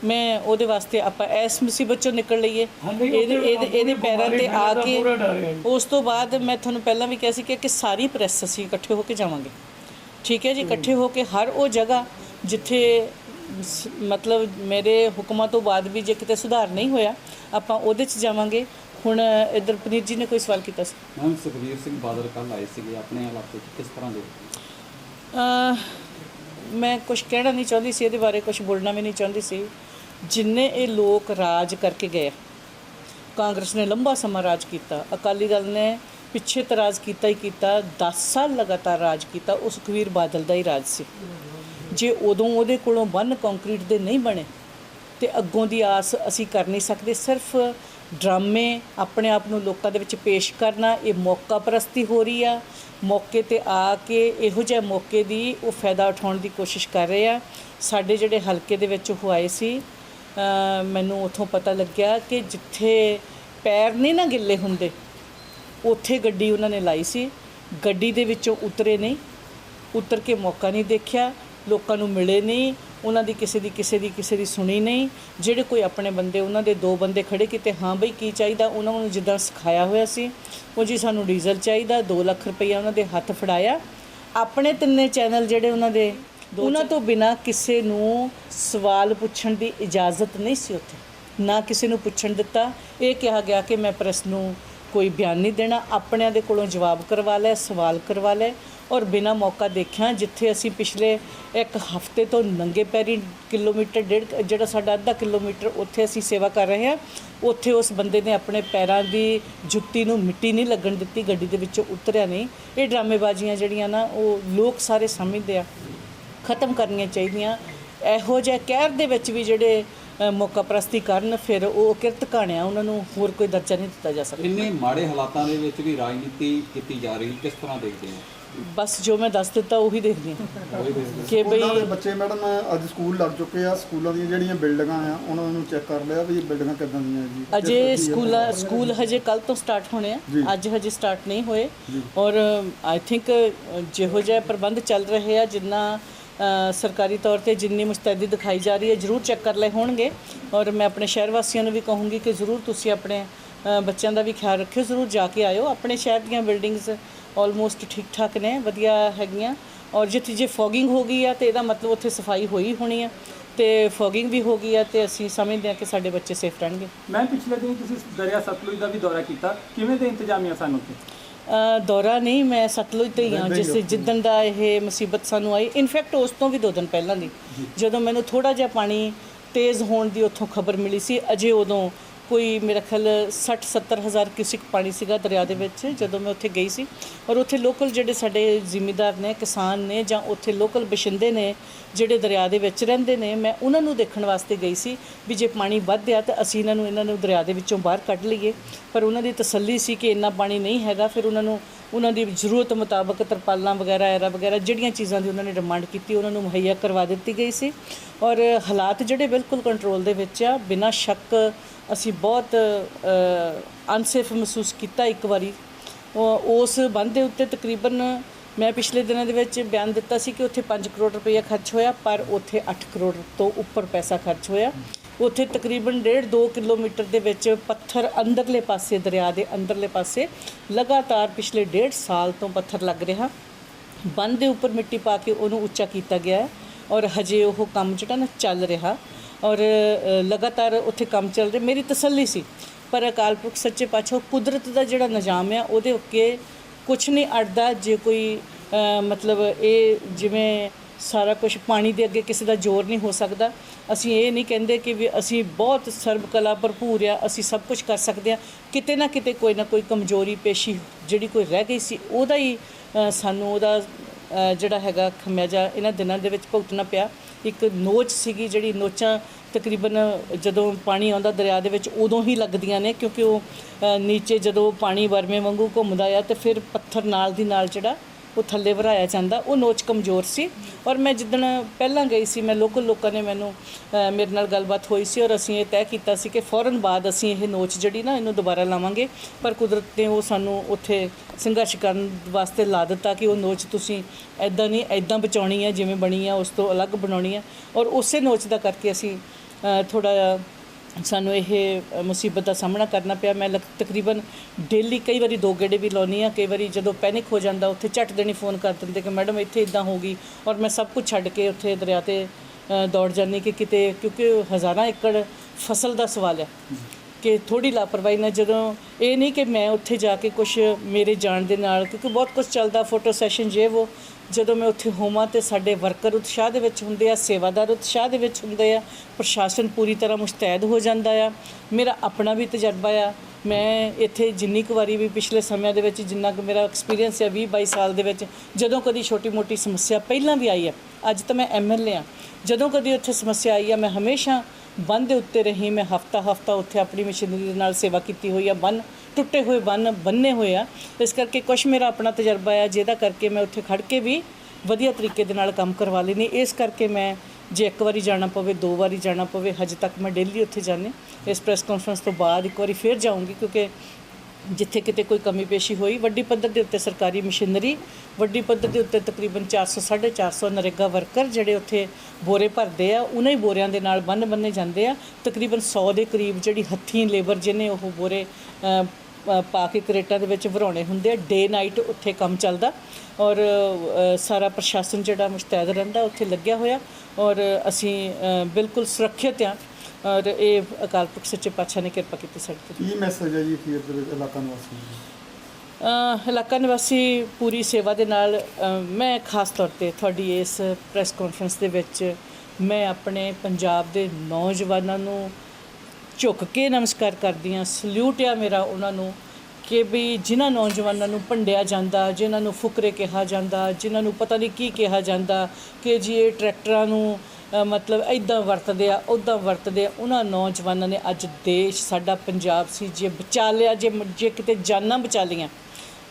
ਮੈਂ ਉਹਦੇ ਵਾਸਤੇ ਆਪਾਂ ਇਸ ਮੁਸੀਬਤ ਚੋਂ ਨਿਕਲ ਲਈਏ। ਇਹਦੇ ਇਹਦੇ ਇਹਦੇ ਪੂਰੀ ਤੇ ਆ ਕੇ। ਉਸ ਤੋਂ ਬਾਅਦ ਮੈਂ ਤੁਹਾਨੂੰ ਪਹਿਲਾਂ ਵੀ ਕਿਹਾ ਸੀ ਕਿ ਸਾਰੀ ਪ੍ਰੈਸ ਅਸੀਂ ਇਕੱਠੇ ਹੋ ਕੇ ਜਾਵਾਂਗੇ। ਠੀਕ ਹੈ ਜੀ ਇਕੱਠੇ ਹੋ ਕੇ ਹਰ ਉਹ ਜਗ੍ਹਾ ਜਿੱਥੇ ਮਤਲਬ ਮੇਰੇ ਹੁਕਮਾਂ ਤੋਂ ਬਾਅਦ ਵੀ ਜੇ ਕਿਤੇ ਸੁਧਾਰ ਨਹੀਂ ਹੋਇਆ ਆਪਾਂ ਉਹਦੇ 'ਚ ਜਾਵਾਂਗੇ। ਹੁਣ ਇਧਰ ਪਨੀਰ ਜੀ ਨੇ ਕੋਈ ਸਵਾਲ ਕੀਤਾ ਸੀ? ਮੈਮ ਸੁਖਬੀਰ ਸਿੰਘ ਬਾਦਲ ਕੱਲ ਆਏ ਸੀਗੇ ਆਪਣੇ ਇਲਾਕੇ 'ਚ ਕਿਸ ਤਰ੍ਹਾਂ ਦੇ? ਮੈਂ ਕੁਝ ਕਹਿਣਾ ਨਹੀਂ ਚਾਹੁੰਦੀ ਸੀ ਇਹਦੇ ਬਾਰੇ ਕੁਝ ਬੋਲਣਾ ਵੀ ਨਹੀਂ ਚਾਹੁੰਦੀ ਸੀ। ਜਿੰਨੇ ਇਹ ਲੋਕ ਰਾਜ ਕਰਕੇ ਗਏ ਕਾਂਗਰਸ ਨੇ ਲੰਬਾ ਸਮਾਂ ਰਾਜ ਕੀਤਾ ਅਕਾਲੀ ਦਲ ਨੇ ਪਿੱਛੇ ਤਾਂ ਰਾਜ ਕੀਤਾ ਹੀ ਕੀਤਾ 10 ਸਾਲ ਲਗਾਤਾਰ ਰਾਜ ਕੀਤਾ, ਉਹ ਸੁਖਵੀਰ ਬਾਦਲ ਦਾ ਹੀ ਰਾਜ ਸੀ। ਜੇ ਉਦੋਂ ਉਹਦੇ ਕੋਲੋਂ ਬੰਨ ਕੰਕਰੀਟ ਦੇ ਨਹੀਂ ਬਣੇ, ਤੇ ਅੱਗੋਂ ਦੀ ਆਸ ਅਸੀਂ ਕਰ ਨਹੀਂ ਸਕਦੇ, ਸਿਰਫ ਡਰਾਮੇ ਆਪਣੇ ਆਪ ਨੂੰ ਲੋਕਾਂ ਦੇ ਵਿੱਚ ਪੇਸ਼ ਕਰਨਾ, ਇਹ ਮੌਕਾ ਪ੍ਰਸਤੀ ਹੋ ਰਹੀ ਆ। ਮੌਕੇ ਤੇ ਆ ਕੇ ਇਹੋ ਜਿਹੇ ਮੌਕੇ ਦੀ ਉਹ ਫਾਇਦਾ ਉਠਾਉਣ ਦੀ ਕੋਸ਼ਿਸ਼ ਕਰ ਰਹੇ ਆ। ਸਾਡੇ ਜਿਹੜੇ ਹਲਕੇ ਦੇ ਵਿੱਚ ਉਹ ਆਏ ਸੀ ਮੈਨੂੰ ਉਥੋਂ ਪਤਾ ਲੱਗਿਆ ਕਿ ਜਿੱਥੇ ਪੈਰ ਨਹੀਂ ਨਾ ਗਿੱਲੇ ਹੁੰਦੇ ਉੱਥੇ ਗੱਡੀ ਉਹਨਾਂ ਨੇ ਲਾਈ ਸੀ। ਗੱਡੀ ਦੇ ਵਿੱਚੋਂ ਉਤਰੇ ਨਹੀਂ। ਉਤਰ ਕੇ ਮੌਕਾ ਨਹੀਂ ਦੇਖਿਆ। ਲੋਕਾਂ ਨੂੰ ਮਿਲੇ ਨਹੀਂ। ਉਹਨਾਂ ਦੀ ਕਿਸੇ ਦੀ ਕਿਸੇ ਦੀ ਕਿਸੇ ਦੀ ਸੁਣੀ ਨਹੀਂ। ਜਿਹੜੇ ਕੋਈ ਆਪਣੇ ਬੰਦੇ ਉਹਨਾਂ ਦੇ ਦੋ ਬੰਦੇ ਖੜੇ ਕੀਤੇ। ਹਾਂ ਬਈ ਕੀ ਚਾਹੀਦਾ? ਉਹਨਾਂ ਨੂੰ ਜਿੱਦਾਂ ਸਿਖਾਇਆ ਹੋਇਆ ਸੀ। ਉਹ ਜੀ ਸਾਨੂੰ ਡੀਜ਼ਲ ਚਾਹੀਦਾ। 2 ਲੱਖ ਰੁਪਈਆ ਉਹਨਾਂ ਦੇ ਹੱਥ ਫੜਾਇਆ। ਆਪਣੇ ਤਿੰਨੇ ਚੈਨਲ ਜਿਹੜੇ ਉਹਨਾਂ ਦੇ ਉਹਨਾਂ ਤੋਂ ਬਿਨਾ ਕਿਸੇ ਨੂੰ ਸਵਾਲ ਪੁੱਛਣ ਦੀ ਇਜਾਜ਼ਤ ਨਹੀਂ ਸੀ ਉੱਥੇ। ਨਾ ਕਿਸੇ ਨੂੰ ਪੁੱਛਣ ਦਿੱਤਾ। ਇਹ ਕਿਹਾ ਗਿਆ ਕਿ ਮੈਂ ਪ੍ਰੈਸ ਨੂੰ ਕੋਈ ਬਿਆਨ ਨਹੀਂ ਦੇਣਾ, ਆਪਣਿਆਂ ਦੇ ਕੋਲੋਂ ਜਵਾਬ ਕਰਵਾ ਲੈ, ਸਵਾਲ ਕਰਵਾ ਲੈ ਔਰ ਬਿਨਾ ਮੌਕਾ ਦੇਖਿਆ ਜਿੱਥੇ ਅਸੀਂ ਪਿਛਲੇ ਇੱਕ ਹਫ਼ਤੇ ਤੋਂ ਨੰਗੇ ਪੈਰੀ ਕਿਲੋਮੀਟਰ, ਡੇਢ ਜਿਹੜਾ ਸਾਡਾ ਅੱਧਾ ਕਿਲੋਮੀਟਰ ਉੱਥੇ ਅਸੀਂ ਸੇਵਾ ਕਰ ਰਹੇ ਹਾਂ, ਉੱਥੇ ਉਸ ਬੰਦੇ ਨੇ ਆਪਣੇ ਪੈਰਾਂ ਦੀ ਜੁੱਤੀ ਨੂੰ ਮਿੱਟੀ ਨਹੀਂ ਲੱਗਣ ਦਿੱਤੀ, ਗੱਡੀ ਦੇ ਵਿੱਚੋਂ ਉਤਰਿਆ ਨਹੀਂ। ਇਹ ਡਰਾਮੇਬਾਜ਼ੀਆਂ ਜਿਹੜੀਆਂ ਨਾ, ਉਹ ਲੋਕ ਸਾਰੇ ਸਮਝਦੇ ਆ, ਖਤਮ ਕਰਨੀਆਂ ਚਾਹੀਦੀਆਂ। ਇਹੋ ਜਿਹੇ ਕਹਿਰ ਦੇ ਵਿੱਚ ਵੀ ਜਿਹੜੇ ਮੌਕਾ ਪ੍ਰਸਤੀ ਕਰਨ ਫਿਰ ਉਹ ਕਿਰਤ ਕਹਾਣਿਆਂ ਉਹਨਾਂ ਨੂੰ ਹੋਰ ਕੋਈ ਦਰਜਾ ਨਹੀਂ ਦਿੱਤਾ ਜਾ ਸਕਦਾ। ਇੰਨੇ ਮਾੜੇ ਹਾਲਾਤਾਂ ਦੇ ਵਿੱਚ ਵੀ ਰਾਜਨੀਤੀ ਕੀਤੀ ਜਾ ਰਹੀ ਕਿਸ ਤਰ੍ਹਾਂ ਦੇਖਦੇ ਹੋ? ਬਸ ਜੋ ਮੈਂ ਦੱਸ ਦਿੱਤਾ ਉਹੀ ਦੇਖਦੀ ਹਾਂ। ਕਿ ਸਕੂਲਾਂ ਦੇ ਬਈ ਬੱਚੇ ਮੈਡਮ ਅੱਜ ਸਕੂਲ ਲੱਗ ਚੁੱਕੇ ਆ ਸਕੂਲਾਂ ਦੀਆਂ ਜਿਹੜੀਆਂ ਬਿਲਡਿੰਗਾਂ ਆ ਉਹਨਾਂ ਨੂੰ ਚੈੱਕ ਕਰ ਲਿਆ ਵੀ ਇਹ ਬਿਲਡਿੰਗਾਂ ਕਿੱਦਾਂ ਦੀਆਂ ਜੀ। ਅਜੇ ਸਕੂਲ ਸਕੂਲ ਹਜੇ ਕੱਲ ਤੋਂ ਸਟਾਰਟ ਹੋਣੇ ਆ। ਅੱਜ ਹਜੇ ਸਟਾਰਟ ਨਹੀਂ ਹੋਏ। ਔਰ ਆਈ ਥਿੰਕ ਜਿਹੋ ਜਿਹਾ ਪ੍ਰਬੰਧ ਚੱਲ ਰਹੇ ਆ ਜਿੰਨਾ ਸਰਕਾਰੀ ਤੌਰ ਤੇ ਜਿੰਨੀ ਮੁਸਤੈਦੀ ਦਿਖਾਈ ਜਾ ਰਹੀ ਹੈ, ਜ਼ਰੂਰ ਚੈੱਕ ਕਰ ਲਏ ਹੋਣਗੇ। ਔਰ ਮੈਂ ਆਪਣੇ ਸ਼ਹਿਰ ਵਾਸੀਆਂ ਨੂੰ ਵੀ ਕਹੂੰਗੀ ਕਿ ਜ਼ਰੂਰ ਤੁਸੀਂ ਆਪਣੇ ਬੱਚਿਆਂ ਦਾ ਵੀ ਖਿਆਲ ਰੱਖਿਓ, ਜ਼ਰੂਰ ਜਾ ਕੇ ਆਇਓ। ਆਪਣੇ ਸ਼ਹਿਰ ਦੀਆਂ ਬਿਲਡਿੰਗਸ ਆਲਮੋਸਟ ਠੀਕ ਠਾਕ ਨੇ, ਵਧੀਆ ਹੈਗੀਆਂ। ਔਰ ਜਿੱਥੇ ਜੇ ਫੋਗਿੰਗ ਹੋ ਗਈ ਆ, ਤੇ ਇਹਦਾ ਮਤਲਬ ਉੱਥੇ ਸਫ਼ਾਈ ਹੋਈ ਹੋਣੀ ਆ। ਤੇ ਫੋਗਿੰਗ ਵੀ ਹੋ ਗਈ ਆ, ਤੇ ਅਸੀਂ ਸਮਝਦੇ ਹਾਂ ਕਿ ਸਾਡੇ ਬੱਚੇ ਸੇਫ ਰਹਿਣਗੇ। ਮੈਂ ਪਿਛਲੇ ਦਿਨ ਤੁਸੀਂ ਦਰਿਆ ਸਤਲੁਜ ਦਾ ਵੀ ਦੌਰਾ ਕੀਤਾ। ਕਿਵੇਂ ਦੇ ਇੰਤਜ਼ਾਮੀਆਂ ਸਾਨੂੰ ਉੱਥੇ? ਦੌਰਾ ਨਹੀਂ ਮੈਂ ਸਤਲੁਜ ਤੇ ਹੀ ਹਾਂ ਜਿਸ ਜਿੱਦਣ ਦਾ ਇਹ ਮੁਸੀਬਤ ਸਾਨੂੰ ਆਈ। ਇਨਫੈਕਟ ਉਸ ਤੋਂ ਵੀ ਦੋ ਦਿਨ ਪਹਿਲਾਂ ਦੀ। ਜਦੋਂ ਮੈਨੂੰ ਥੋੜਾ ਜਿਹਾ ਪਾਣੀ ਤੇਜ਼ ਹੋਣ ਦੀ ਉੱਥੋਂ ਖਬਰ ਮਿਲੀ ਸੀ ਅਜੇ ਉਦੋਂ ਕੋਈ ਮੇਰਾ ਖਿਆਲ 60 70 ਹਜ਼ਾਰ ਕਿਊਸਿਕ ਪਾਣੀ ਸੀਗਾ ਦਰਿਆ ਦੇ ਵਿੱਚ, ਜਦੋਂ ਮੈਂ ਉੱਥੇ ਗਈ ਸੀ। ਔਰ ਉੱਥੇ ਲੋਕਲ ਜਿਹੜੇ ਸਾਡੇ ਜ਼ਿਮੀਦਾਰ ਨੇ, ਕਿਸਾਨ ਨੇ ਜਾਂ ਉੱਥੇ ਲੋਕਲ ਬਸ਼ਿੰਦੇ ਨੇ, ਜਿਹੜੇ ਦਰਿਆ ਦੇ ਵਿੱਚ ਰਹਿੰਦੇ ਨੇ, ਮੈਂ ਉਹਨਾਂ ਨੂੰ ਦੇਖਣ ਵਾਸਤੇ ਗਈ ਸੀ ਵੀ ਜੇ ਪਾਣੀ ਵੱਧ ਗਿਆ ਤਾਂ ਅਸੀਂ ਇਹਨਾਂ ਨੂੰ ਇਹਨਾਂ ਨੂੰ ਦਰਿਆ ਦੇ ਵਿੱਚੋਂ ਬਾਹਰ ਕੱਢ ਲਈਏ। ਪਰ ਉਹਨਾਂ ਦੀ ਤਸੱਲੀ ਸੀ ਕਿ ਇੰਨਾ ਪਾਣੀ ਨਹੀਂ ਹੈਗਾ, ਫਿਰ ਉਹਨਾਂ ਨੂੰ, ਉਹਨਾਂ ਦੀ ਜ਼ਰੂਰਤ ਮੁਤਾਬਕ ਤਰਪਾਲਾਂ ਵਗੈਰਾ, ਐਰਾ ਵਗੈਰਾ ਜਿਹੜੀਆਂ ਚੀਜ਼ਾਂ ਦੀ ਉਹਨਾਂ ਨੇ ਡਿਮਾਂਡ ਕੀਤੀ, ਉਹਨਾਂ ਨੂੰ ਮੁਹੱਈਆ ਕਰਵਾ ਦਿੱਤੀ ਗਈ ਸੀ। ਔਰ ਹਾਲਾਤ ਜਿਹੜੇ ਬਿਲਕੁਲ ਕੰਟਰੋਲ ਦੇ ਵਿੱਚ ਆ, ਬਿਨਾਂ ਸ਼ੱਕ ਅਸੀਂ ਬਹੁਤ ਅਨਸੇਫ ਮਹਿਸੂਸ ਕੀਤਾ ਇੱਕ ਵਾਰੀ। ਉਸ ਬੰਦ ਦੇ ਉੱਤੇ ਤਕਰੀਬਨ ਮੈਂ ਪਿਛਲੇ ਦਿਨਾਂ ਦੇ ਵਿੱਚ ਬਿਆਨ ਦਿੱਤਾ ਸੀ ਕਿ ਉੱਥੇ 5 ਕਰੋੜ ਰੁਪਏ ਖਰਚ ਹੋਇਆ, ਪਰ ਉੱਥੇ 8 ਕਰੋੜ ਤੋਂ ਉੱਪਰ ਪੈਸਾ ਖਰਚ ਹੋਇਆ। ਉੱਥੇ ਤਕਰੀਬਨ 1.5 2 ਕਿਲੋਮੀਟਰ ਦੇ ਵਿੱਚ ਪੱਥਰ ਅੰਦਰਲੇ ਪਾਸੇ, ਦਰਿਆ ਦੇ ਅੰਦਰਲੇ ਪਾਸੇ ਲਗਾਤਾਰ ਪਿਛਲੇ 1.5 ਸਾਲ ਤੋਂ ਪੱਥਰ ਲੱਗ ਰਿਹਾ। ਬੰਦ ਦੇ ਉੱਪਰ ਮਿੱਟੀ ਪਾ ਕੇ ਉਹਨੂੰ ਉੱਚਾ ਕੀਤਾ ਗਿਆ ਹੈ ਔਰ ਹਜੇ ਉਹ ਕੰਮ ਜਿਹੜਾ ਨਾ ਚੱਲ ਰਿਹਾ। ਔਰ ਲਗਾਤਾਰ ਉੱਥੇ ਕੰਮ ਚੱਲ ਰਿਹਾ। ਮੇਰੀ ਤਸੱਲੀ ਸੀ, ਪਰ ਅਕਾਲ ਪੁਰਖ ਸੱਚੇ ਪਾਤਸ਼ਾਹ ਕੁਦਰਤ ਦਾ ਜਿਹੜਾ ਨਿਜ਼ਾਮ ਆ, ਉਹਦੇ ਉੱਤੇ ਕੁਝ ਨਹੀਂ ਅੜਦਾ। ਜੇ ਕੋਈ ਮਤਲਬ ਇਹ ਜਿਵੇਂ ਸਾਰਾ ਕੁਝ ਪਾਣੀ ਦੇ ਅੱਗੇ ਕਿਸੇ ਦਾ ਜ਼ੋਰ ਨਹੀਂ ਹੋ ਸਕਦਾ, ਅਸੀਂ ਇਹ ਨਹੀਂ ਕਹਿੰਦੇ ਕਿ ਵੀ ਅਸੀਂ ਬਹੁਤ ਸਰਬ ਕਲਾ ਭਰਪੂਰ ਆ, ਅਸੀਂ ਸਭ ਕੁਝ ਕਰ ਸਕਦੇ ਆ। ਕਿਤੇ ਨਾ ਕਿਤੇ ਕੋਈ ਨਾ ਕੋਈ ਕਮਜ਼ੋਰੀ ਪੇਸ਼ੀ ਜਿਹੜੀ ਕੋਈ ਰਹਿ ਗਈ ਸੀ, ਉਹਦਾ ਹੀ ਸਾਨੂੰ ਉਹਦਾ ਜਿਹੜਾ ਹੈਗਾ ਖਮਿਆਜਾ ਇਹਨਾਂ ਦਿਨਾਂ ਦੇ ਵਿੱਚ ਭੁਗਤਣਾ ਪਿਆ। ਇੱਕ ਨੋਚ ਸੀਗੀ ਜਿਹੜੀ ਨੋਚਾਂ ਤਕਰੀਬਨ ਜਦੋਂ ਪਾਣੀ ਆਉਂਦਾ ਦਰਿਆ ਦੇ ਵਿੱਚ ਉਦੋਂ ਹੀ ਲੱਗਦੀਆਂ ਨੇ ਕਿਉਂਕਿ ਉਹ ਨੀਚੇ ਜਦੋਂ ਪਾਣੀ ਵਰਮੇ ਵਾਂਗੂ ਘੁੰਮਦਾ ਆ ਤੇ ਫਿਰ ਪੱਥਰ ਨਾਲ ਦੀ ਨਾਲ ਜਿਹੜਾ ਉਹ ਥੱਲੇ ਭਰਾਇਆ ਜਾਂਦਾ, ਉਹ ਨੋਚ ਕਮਜ਼ੋਰ ਸੀ। ਔਰ ਮੈਂ ਜਿੱਦਣ ਪਹਿਲਾਂ ਗਈ ਸੀ, ਮੈਂ ਲੋਕਲ ਲੋਕਾਂ ਨੇ ਮੈਨੂੰ ਮੇਰੇ ਨਾਲ ਗੱਲਬਾਤ ਹੋਈ ਸੀ ਔਰ ਅਸੀਂ ਇਹ ਤੈਅ ਕੀਤਾ ਸੀ ਕਿ ਫੌਰਨ ਬਾਅਦ ਅਸੀਂ ਇਹ ਨੋਚ ਜਿਹੜੀ ਨਾ, ਇਹਨੂੰ ਦੁਬਾਰਾ ਲਾਵਾਂਗੇ। ਪਰ ਕੁਦਰਤ ਨੇ ਉਹ ਸਾਨੂੰ ਉੱਥੇ ਸੰਘਰਸ਼ ਕਰਨ ਵਾਸਤੇ ਲਾ ਦਿੱਤਾ ਕਿ ਉਹ ਨੋਚ ਤੁਸੀਂ ਐਦਾਂ ਨਹੀਂ ਐਦਾਂ ਬਚਾਉਣੀ ਹੈ ਜਿਵੇਂ ਬਣੀ ਆ, ਉਸ ਤੋਂ ਅਲੱਗ ਬਣਾਉਣੀ ਹੈ ਔਰ ਉਸੇ ਨੋਚ ਦਾ ਕਰਕੇ ਅਸੀਂ ਥੋੜਾ ਜਿਹਾ ਸਾਨੂੰ ਇਹ ਮੁਸੀਬਤ ਦਾ ਸਾਹਮਣਾ ਕਰਨਾ ਪਿਆ। ਮੈਂ ਲਗ- ਤਕਰੀਬਨ ਡੇਲੀ ਕਈ ਵਾਰੀ ਦੋ ਗੇੜੇ ਵੀ ਲਾਉਣੀ ਆ ਕਈ ਵਾਰੀ ਜਦੋਂ ਪੈਨਿਕ ਹੋ ਜਾਂਦਾ, ਉੱਥੇ ਝੱਟ ਦੇਣੀ ਫੋਨ ਕਰ ਦਿੰਦੇ ਕਿ ਮੈਡਮ, ਇੱਥੇ ਇਦਾਂ ਹੋ ਗਈ। ਔਰ ਮੈਂ ਸਭ ਕੁਝ ਛੱਡ ਕੇ ਉੱਥੇ ਦਰਿਆ ਤੇ ਦੌੜ ਜਾਂਦੀ ਕਿ ਕਿਤੇ, ਕਿਉਂਕਿ ਹਜ਼ਾਰਾਂ ਏਕੜ ਫਸਲ ਦਾ ਸਵਾਲ ਹੈ ਕਿ ਥੋੜੀ ਲਾਪਰਵਾਹੀ ਨਾਲ ਜਦੋਂ ਇਹ ਨਹੀਂ ਕਿ ਮੈਂ ਉੱਥੇ ਜਾ ਕੇ ਕੁਝ ਮੇਰੇ ਜਾਣ ਦੇ ਨਾਲ, ਕਿਉਂਕਿ ਬਹੁਤ ਕੁਝ ਚੱਲਦਾ ਫੋਟੋ ਸੈਸ਼ਨ ਜੇ ਉਹ ਜਦੋਂ ਮੈਂ ਉੱਥੇ ਹੋਵਾਂ ਤੇ ਸਾਡੇ ਵਰਕਰ ਉਤਸ਼ਾਹ ਦੇ ਵਿੱਚ ਹੁੰਦੇ ਆ, ਸੇਵਾਦਾਰ ਉਤਸ਼ਾਹ ਦੇ ਵਿੱਚ ਹੁੰਦੇ ਆ, ਪ੍ਰਸ਼ਾਸਨ ਪੂਰੀ ਤਰ੍ਹਾਂ ਮੁਸਤੈਦ ਹੋ ਜਾਂਦਾ ਆ। ਮੇਰਾ ਆਪਣਾ ਵੀ ਤਜਰਬਾ ਆ। ਮੈਂ ਇੱਥੇ ਜਿੰਨੀ ਕੁ ਵਾਰੀ ਵੀ ਪਿਛਲੇ ਸਮਿਆਂ ਦੇ ਵਿੱਚ ਜਿੰਨਾ ਕੁ ਮੇਰਾ ਐਕਸਪੀਰੀਅੰਸ ਹੈ 20 22 ਸਾਲ ਦੇ ਵਿੱਚ, ਜਦੋਂ ਕਦੀ ਛੋਟੀ ਮੋਟੀ ਸਮੱਸਿਆ ਪਹਿਲਾਂ ਵੀ ਆਈ ਹੈ ਅੱਜ ਤਾਂ ਮੈਂ ਐਮਐਲਏ ਆ। ਜਦੋਂ ਕਦੀ ਉੱਥੇ ਸਮੱਸਿਆ ਆਈ ਆ, ਮੈਂ ਹਮੇਸ਼ਾ ਬੰਨ ਦੇ ਉੱਤੇ ਰਹੀ। ਮੈਂ ਹਫਤਾ ਹਫਤਾ ਉੱਥੇ ਆਪਣੀ ਮਸ਼ੀਨਰੀ ਦੇ ਨਾਲ ਸੇਵਾ ਕੀਤੀ ਹੋਈ ਆ। ਬੰਨ, ਟੁੱਟੇ ਹੋਏ ਬੰਨ ਬੰਨੇ ਹੋਏ ਆ। ਇਸ ਕਰਕੇ ਕੁਛ ਮੇਰਾ ਆਪਣਾ ਤਜਰਬਾ ਆ, ਜਿਹਦਾ ਕਰਕੇ ਮੈਂ ਉੱਥੇ ਖੜ ਕੇ ਵੀ ਵਧੀਆ ਤਰੀਕੇ ਦੇ ਨਾਲ ਕੰਮ ਕਰਵਾ ਲੈਂਦੀ। ਇਸ ਕਰਕੇ ਮੈਂ ਜੇ ਇੱਕ ਵਾਰੀ ਜਾਣਾ ਪਵੇ, ਦੋ ਵਾਰੀ ਜਾਣਾ ਪਵੇ, ਹਜੇ ਤੱਕ ਮੈਂ ਡੇਲੀ ਉੱਥੇ ਜਾਂਦੀ। ਇਸ ਪ੍ਰੈਸ ਕਾਨਫਰੰਸ ਤੋਂ ਬਾਅਦ ਇੱਕ ਵਾਰੀ ਫੇਰ ਜਾਊਂਗੀ, ਕਿਉਂਕਿ ਜਿੱਥੇ ਕਿਤੇ ਕੋਈ ਕਮੀ ਪੇਸ਼ੀ ਹੋਈ, ਵੱਡੀ ਪੱਧਰ ਦੇ ਉੱਤੇ ਸਰਕਾਰੀ ਮਸ਼ੀਨਰੀ, ਵੱਡੀ ਪੱਧਰ ਦੇ ਉੱਤੇ ਤਕਰੀਬਨ 400 450 ਨਰੇਗਾ ਵਰਕਰ ਜਿਹੜੇ ਉੱਥੇ ਬੋਰੇ ਭਰਦੇ ਆ ਉਹਨਾਂ ਹੀ ਬੋਰਿਆਂ ਦੇ ਨਾਲ ਬੰਨ ਬੰਨੇ ਜਾਂਦੇ ਆ। ਤਕਰੀਬਨ 100 ਦੇ ਕਰੀਬ ਜਿਹੜੀ ਹੱਥੀਂ ਲੇਬਰ ਜਿਹਨੇ ਉਹ ਬੋਰੇ ਪਾ ਕੇ ਕਰੇਟਾਂ ਦੇ ਵਿੱਚ ਭਰਾਉਣੇ ਹੁੰਦੇ ਆ, ਡੇ ਨਾਈਟ ਉੱਥੇ ਕੰਮ ਚੱਲਦਾ। ਔਰ ਸਾਰਾ ਪ੍ਰਸ਼ਾਸਨ ਜਿਹੜਾ ਮੁਸ਼ਤੈਦ ਰਹਿੰਦਾ, ਉੱਥੇ ਲੱਗਿਆ ਹੋਇਆ। ਔਰ ਅਸੀਂ ਬਿਲਕੁਲ ਸੁਰੱਖਿਅਤ ਆ। ਔਰ ਇਹ ਅਕਾਲ ਪੁਰਖ ਸੱਚੇ ਪਾਤਸ਼ਾਹ ਨੇ ਕਿਰਪਾ ਕੀਤੀ ਸਾਡੇ ਤੇ। ਕੀ ਮੈਸੇਜ ਹੈ ਜੀ ਅਖੀਰ ਦੇ ਇਲਾਕਾ ਨਿਵਾਸੀਆਂ ਨੂੰ? ਇਲਾਕਾ ਨਿਵਾਸੀ ਪੂਰੀ ਸੇਵਾ ਦੇ ਨਾਲ ਮੈਂ ਖਾਸ ਤੌਰ ਤੇ ਤੁਹਾਡੀ ਇਸ ਪ੍ਰੈਸ ਕਾਨਫਰੰਸ ਦੇ ਵਿੱਚ ਮੈਂ ਆਪਣੇ ਪੰਜਾਬ ਦੇ ਨੌਜਵਾਨਾਂ ਨੂੰ ਝੁੱਕ ਕੇ ਨਮਸਕਾਰ ਕਰਦੀ ਹਾਂ ਸਲੂਟ ਆ ਮੇਰਾ ਉਹਨਾਂ ਨੂੰ ਕਿ ਵੀ ਜਿਨ੍ਹਾਂ ਨੌਜਵਾਨਾਂ ਨੂੰ ਭੰਡਿਆ ਜਾਂਦਾ ਜਿਨ੍ਹਾਂ ਨੂੰ ਫੁਕਰੇ ਕਿਹਾ ਜਾਂਦਾ ਜਿਨ੍ਹਾਂ ਨੂੰ ਪਤਾ ਨਹੀਂ ਕੀ ਕਿਹਾ ਜਾਂਦਾ ਕਿ ਜੀ ਇਹ ਟਰੈਕਟਰਾਂ ਨੂੰ ਮਤਲਬ ਇਦਾਂ ਵਰਤਦੇ ਆ ਉਦਾਂ ਵਰਤਦੇ ਆ। ਉਹਨਾਂ ਨੌਜਵਾਨਾਂ ਨੇ ਅੱਜ ਦੇਸ਼, ਸਾਡਾ ਪੰਜਾਬ ਸੀ, ਜੇ ਬਚਾ ਲਿਆ, ਜੇ ਜੇ ਕਿਤੇ ਜਾਨਾਂ ਬਚਾ ਲੀਆਂ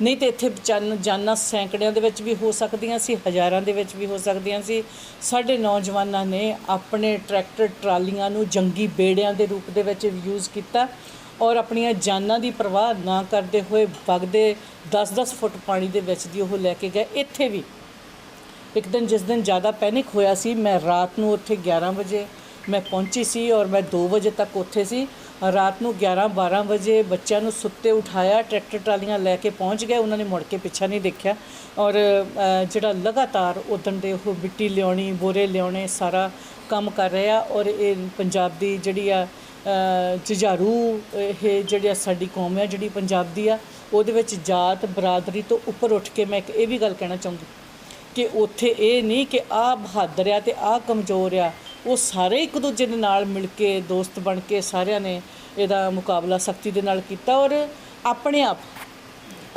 ਨਹੀਂ ਤੇ ਇੱਥੇ ਜਾਨ- ਜਾਨਾਂ ਸੈਂਕੜਿਆਂ ਦੇ ਵਿੱਚ ਵੀ ਹੋ ਸਕਦੀਆਂ ਸੀ, ਹਜ਼ਾਰਾਂ ਦੇ ਵਿੱਚ ਵੀ ਹੋ ਸਕਦੀਆਂ ਸੀ। ਸਾਡੇ ਨੌਜਵਾਨਾਂ ਨੇ ਆਪਣੇ ਟਰੈਕਟਰ, ਟਰਾਲੀਆਂ ਨੂੰ ਜੰਗੀ ਬੇੜਿਆਂ ਦੇ ਰੂਪ ਦੇ ਵਿੱਚ ਯੂਜ਼ ਕੀਤਾ ਔਰ ਆਪਣੀਆਂ ਜਾਨਾਂ ਦੀ ਪਰਵਾਹ ਨਾ ਕਰਦੇ ਹੋਏ ਵਗਦੇ 10-10 ਫੁੱਟ ਪਾਣੀ ਦੇ ਵਿੱਚ ਦੀ ਉਹ ਲੈ ਕੇ ਗਏ। ਇੱਥੇ ਵੀ ਇੱਕ ਦਿਨ ਜਿਸ ਦਿਨ ਜ਼ਿਆਦਾ ਪੈਨਿਕ ਹੋਇਆ ਸੀ, ਮੈਂ ਰਾਤ ਨੂੰ ਉੱਥੇ 11 ਵਜੇ ਮੈਂ ਪਹੁੰਚੀ ਸੀ ਔਰ ਮੈਂ 2 ਵਜੇ ਤੱਕ ਉੱਥੇ ਸੀ। ਰਾਤ ਨੂੰ 11 12 ਵਜੇ ਬੱਚਿਆਂ ਨੂੰ ਸੁੱਤੇ ਉਠਾਇਆ, ਟਰੈਕਟਰ ਟਰਾਲੀਆਂ ਲੈ ਕੇ ਪਹੁੰਚ ਗਏ। ਉਹਨਾਂ ਨੇ ਮੁੜ ਕੇ ਪਿੱਛਾ ਨਹੀਂ ਦੇਖਿਆ। ਔਰ ਜਿਹੜਾ ਲਗਾਤਾਰ ਉਦਣ ਦੇ ਉਹ ਮਿੱਟੀ ਲਿਆਉਣੀ, ਬੋਰੇ ਲਿਆਉਣੇ, ਸਾਰਾ ਕੰਮ ਕਰ ਰਿਹਾ। ਔਰ ਇਹ ਪੰਜਾਬ ਦੀ ਜਿਹੜੀ ਆ ਜੁਝਾਰੂ, ਇਹ ਜਿਹੜੀ ਆ ਸਾਡੀ ਕੌਮ ਹੈ ਜਿਹੜੀ ਪੰਜਾਬ ਦੀ ਆ, ਉਹਦੇ ਵਿੱਚ ਜਾਤ ਬਰਾਦਰੀ ਤੋਂ ਉੱਪਰ ਉੱਠ ਕੇ ਮੈਂ ਇੱਕ ਇਹ ਵੀ ਗੱਲ ਕਹਿਣਾ ਚਾਹੂੰਗੀ। ਕਿ ਉੱਥੇ ਇਹ ਨਹੀਂ ਕਿ ਆਹ ਬਹਾਦਰ ਆ ਤੇ ਆਹ ਕਮਜ਼ੋਰ ਆ, ਉਹ ਸਾਰੇ ਇੱਕ ਦੂਜੇ ਦੇ ਨਾਲ ਮਿਲ ਕੇ ਦੋਸਤ ਬਣ ਕੇ ਸਾਰਿਆਂ ਨੇ ਇਹਦਾ ਮੁਕਾਬਲਾ ਸਖਤੀ ਦੇ ਨਾਲ ਕੀਤਾ ਔਰ ਆਪਣੇ ਆਪ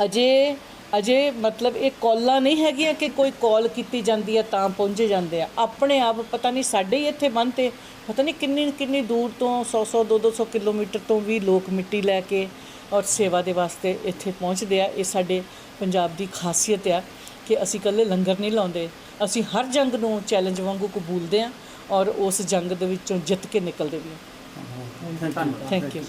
ਅਜੇ ਅਜੇ ਮਤਲਬ ਇਹ ਕਾਲਾਂ ਨਹੀਂ ਹੈਗੀਆਂ ਕਿ ਕੋਈ ਕਾਲ ਕੀਤੀ ਜਾਂਦੀ ਹੈ ਤਾਂ ਪਹੁੰਚੇ ਜਾਂਦੇ ਆ। ਆਪਣੇ ਆਪ ਪਤਾ ਨਹੀਂ ਸਾਡੇ ਹੀ ਇੱਥੇ ਬੰਨ ਤੇ, ਪਤਾ ਨਹੀਂ ਕਿੰਨੀ ਕਿੰਨੀ ਦੂਰ ਤੋਂ 100 100 200 200 ਕਿਲੋਮੀਟਰ ਤੋਂ ਵੀ ਲੋਕ ਮਿੱਟੀ ਲੈ ਕੇ ਔਰ ਸੇਵਾ ਦੇ ਵਾਸਤੇ ਇੱਥੇ ਪਹੁੰਚਦੇ ਆ। ਇਹ ਸਾਡੇ ਪੰਜਾਬ ਦੀ ਖਾਸੀਅਤ ਆ। ਕਿ ਅਸੀਂ ਇਕੱਲੇ ਲੰਗਰ ਨਹੀਂ ਲਾਉਂਦੇ ਅਸੀਂ ਹਰ ਜੰਗ ਨੂੰ ਚੈਲੰਜ ਵਾਂਗੂ ਕਬੂਲਦੇ ਆ ਔਰ ਉਸ ਜੰਗ ਦੇ ਵਿੱਚੋਂ ਜਿੱਤ ਕੇ ਨਿਕਲਦੇ ਵੀ ਧੰਨਵਾਦ ਥੈਂਕ ਯੂ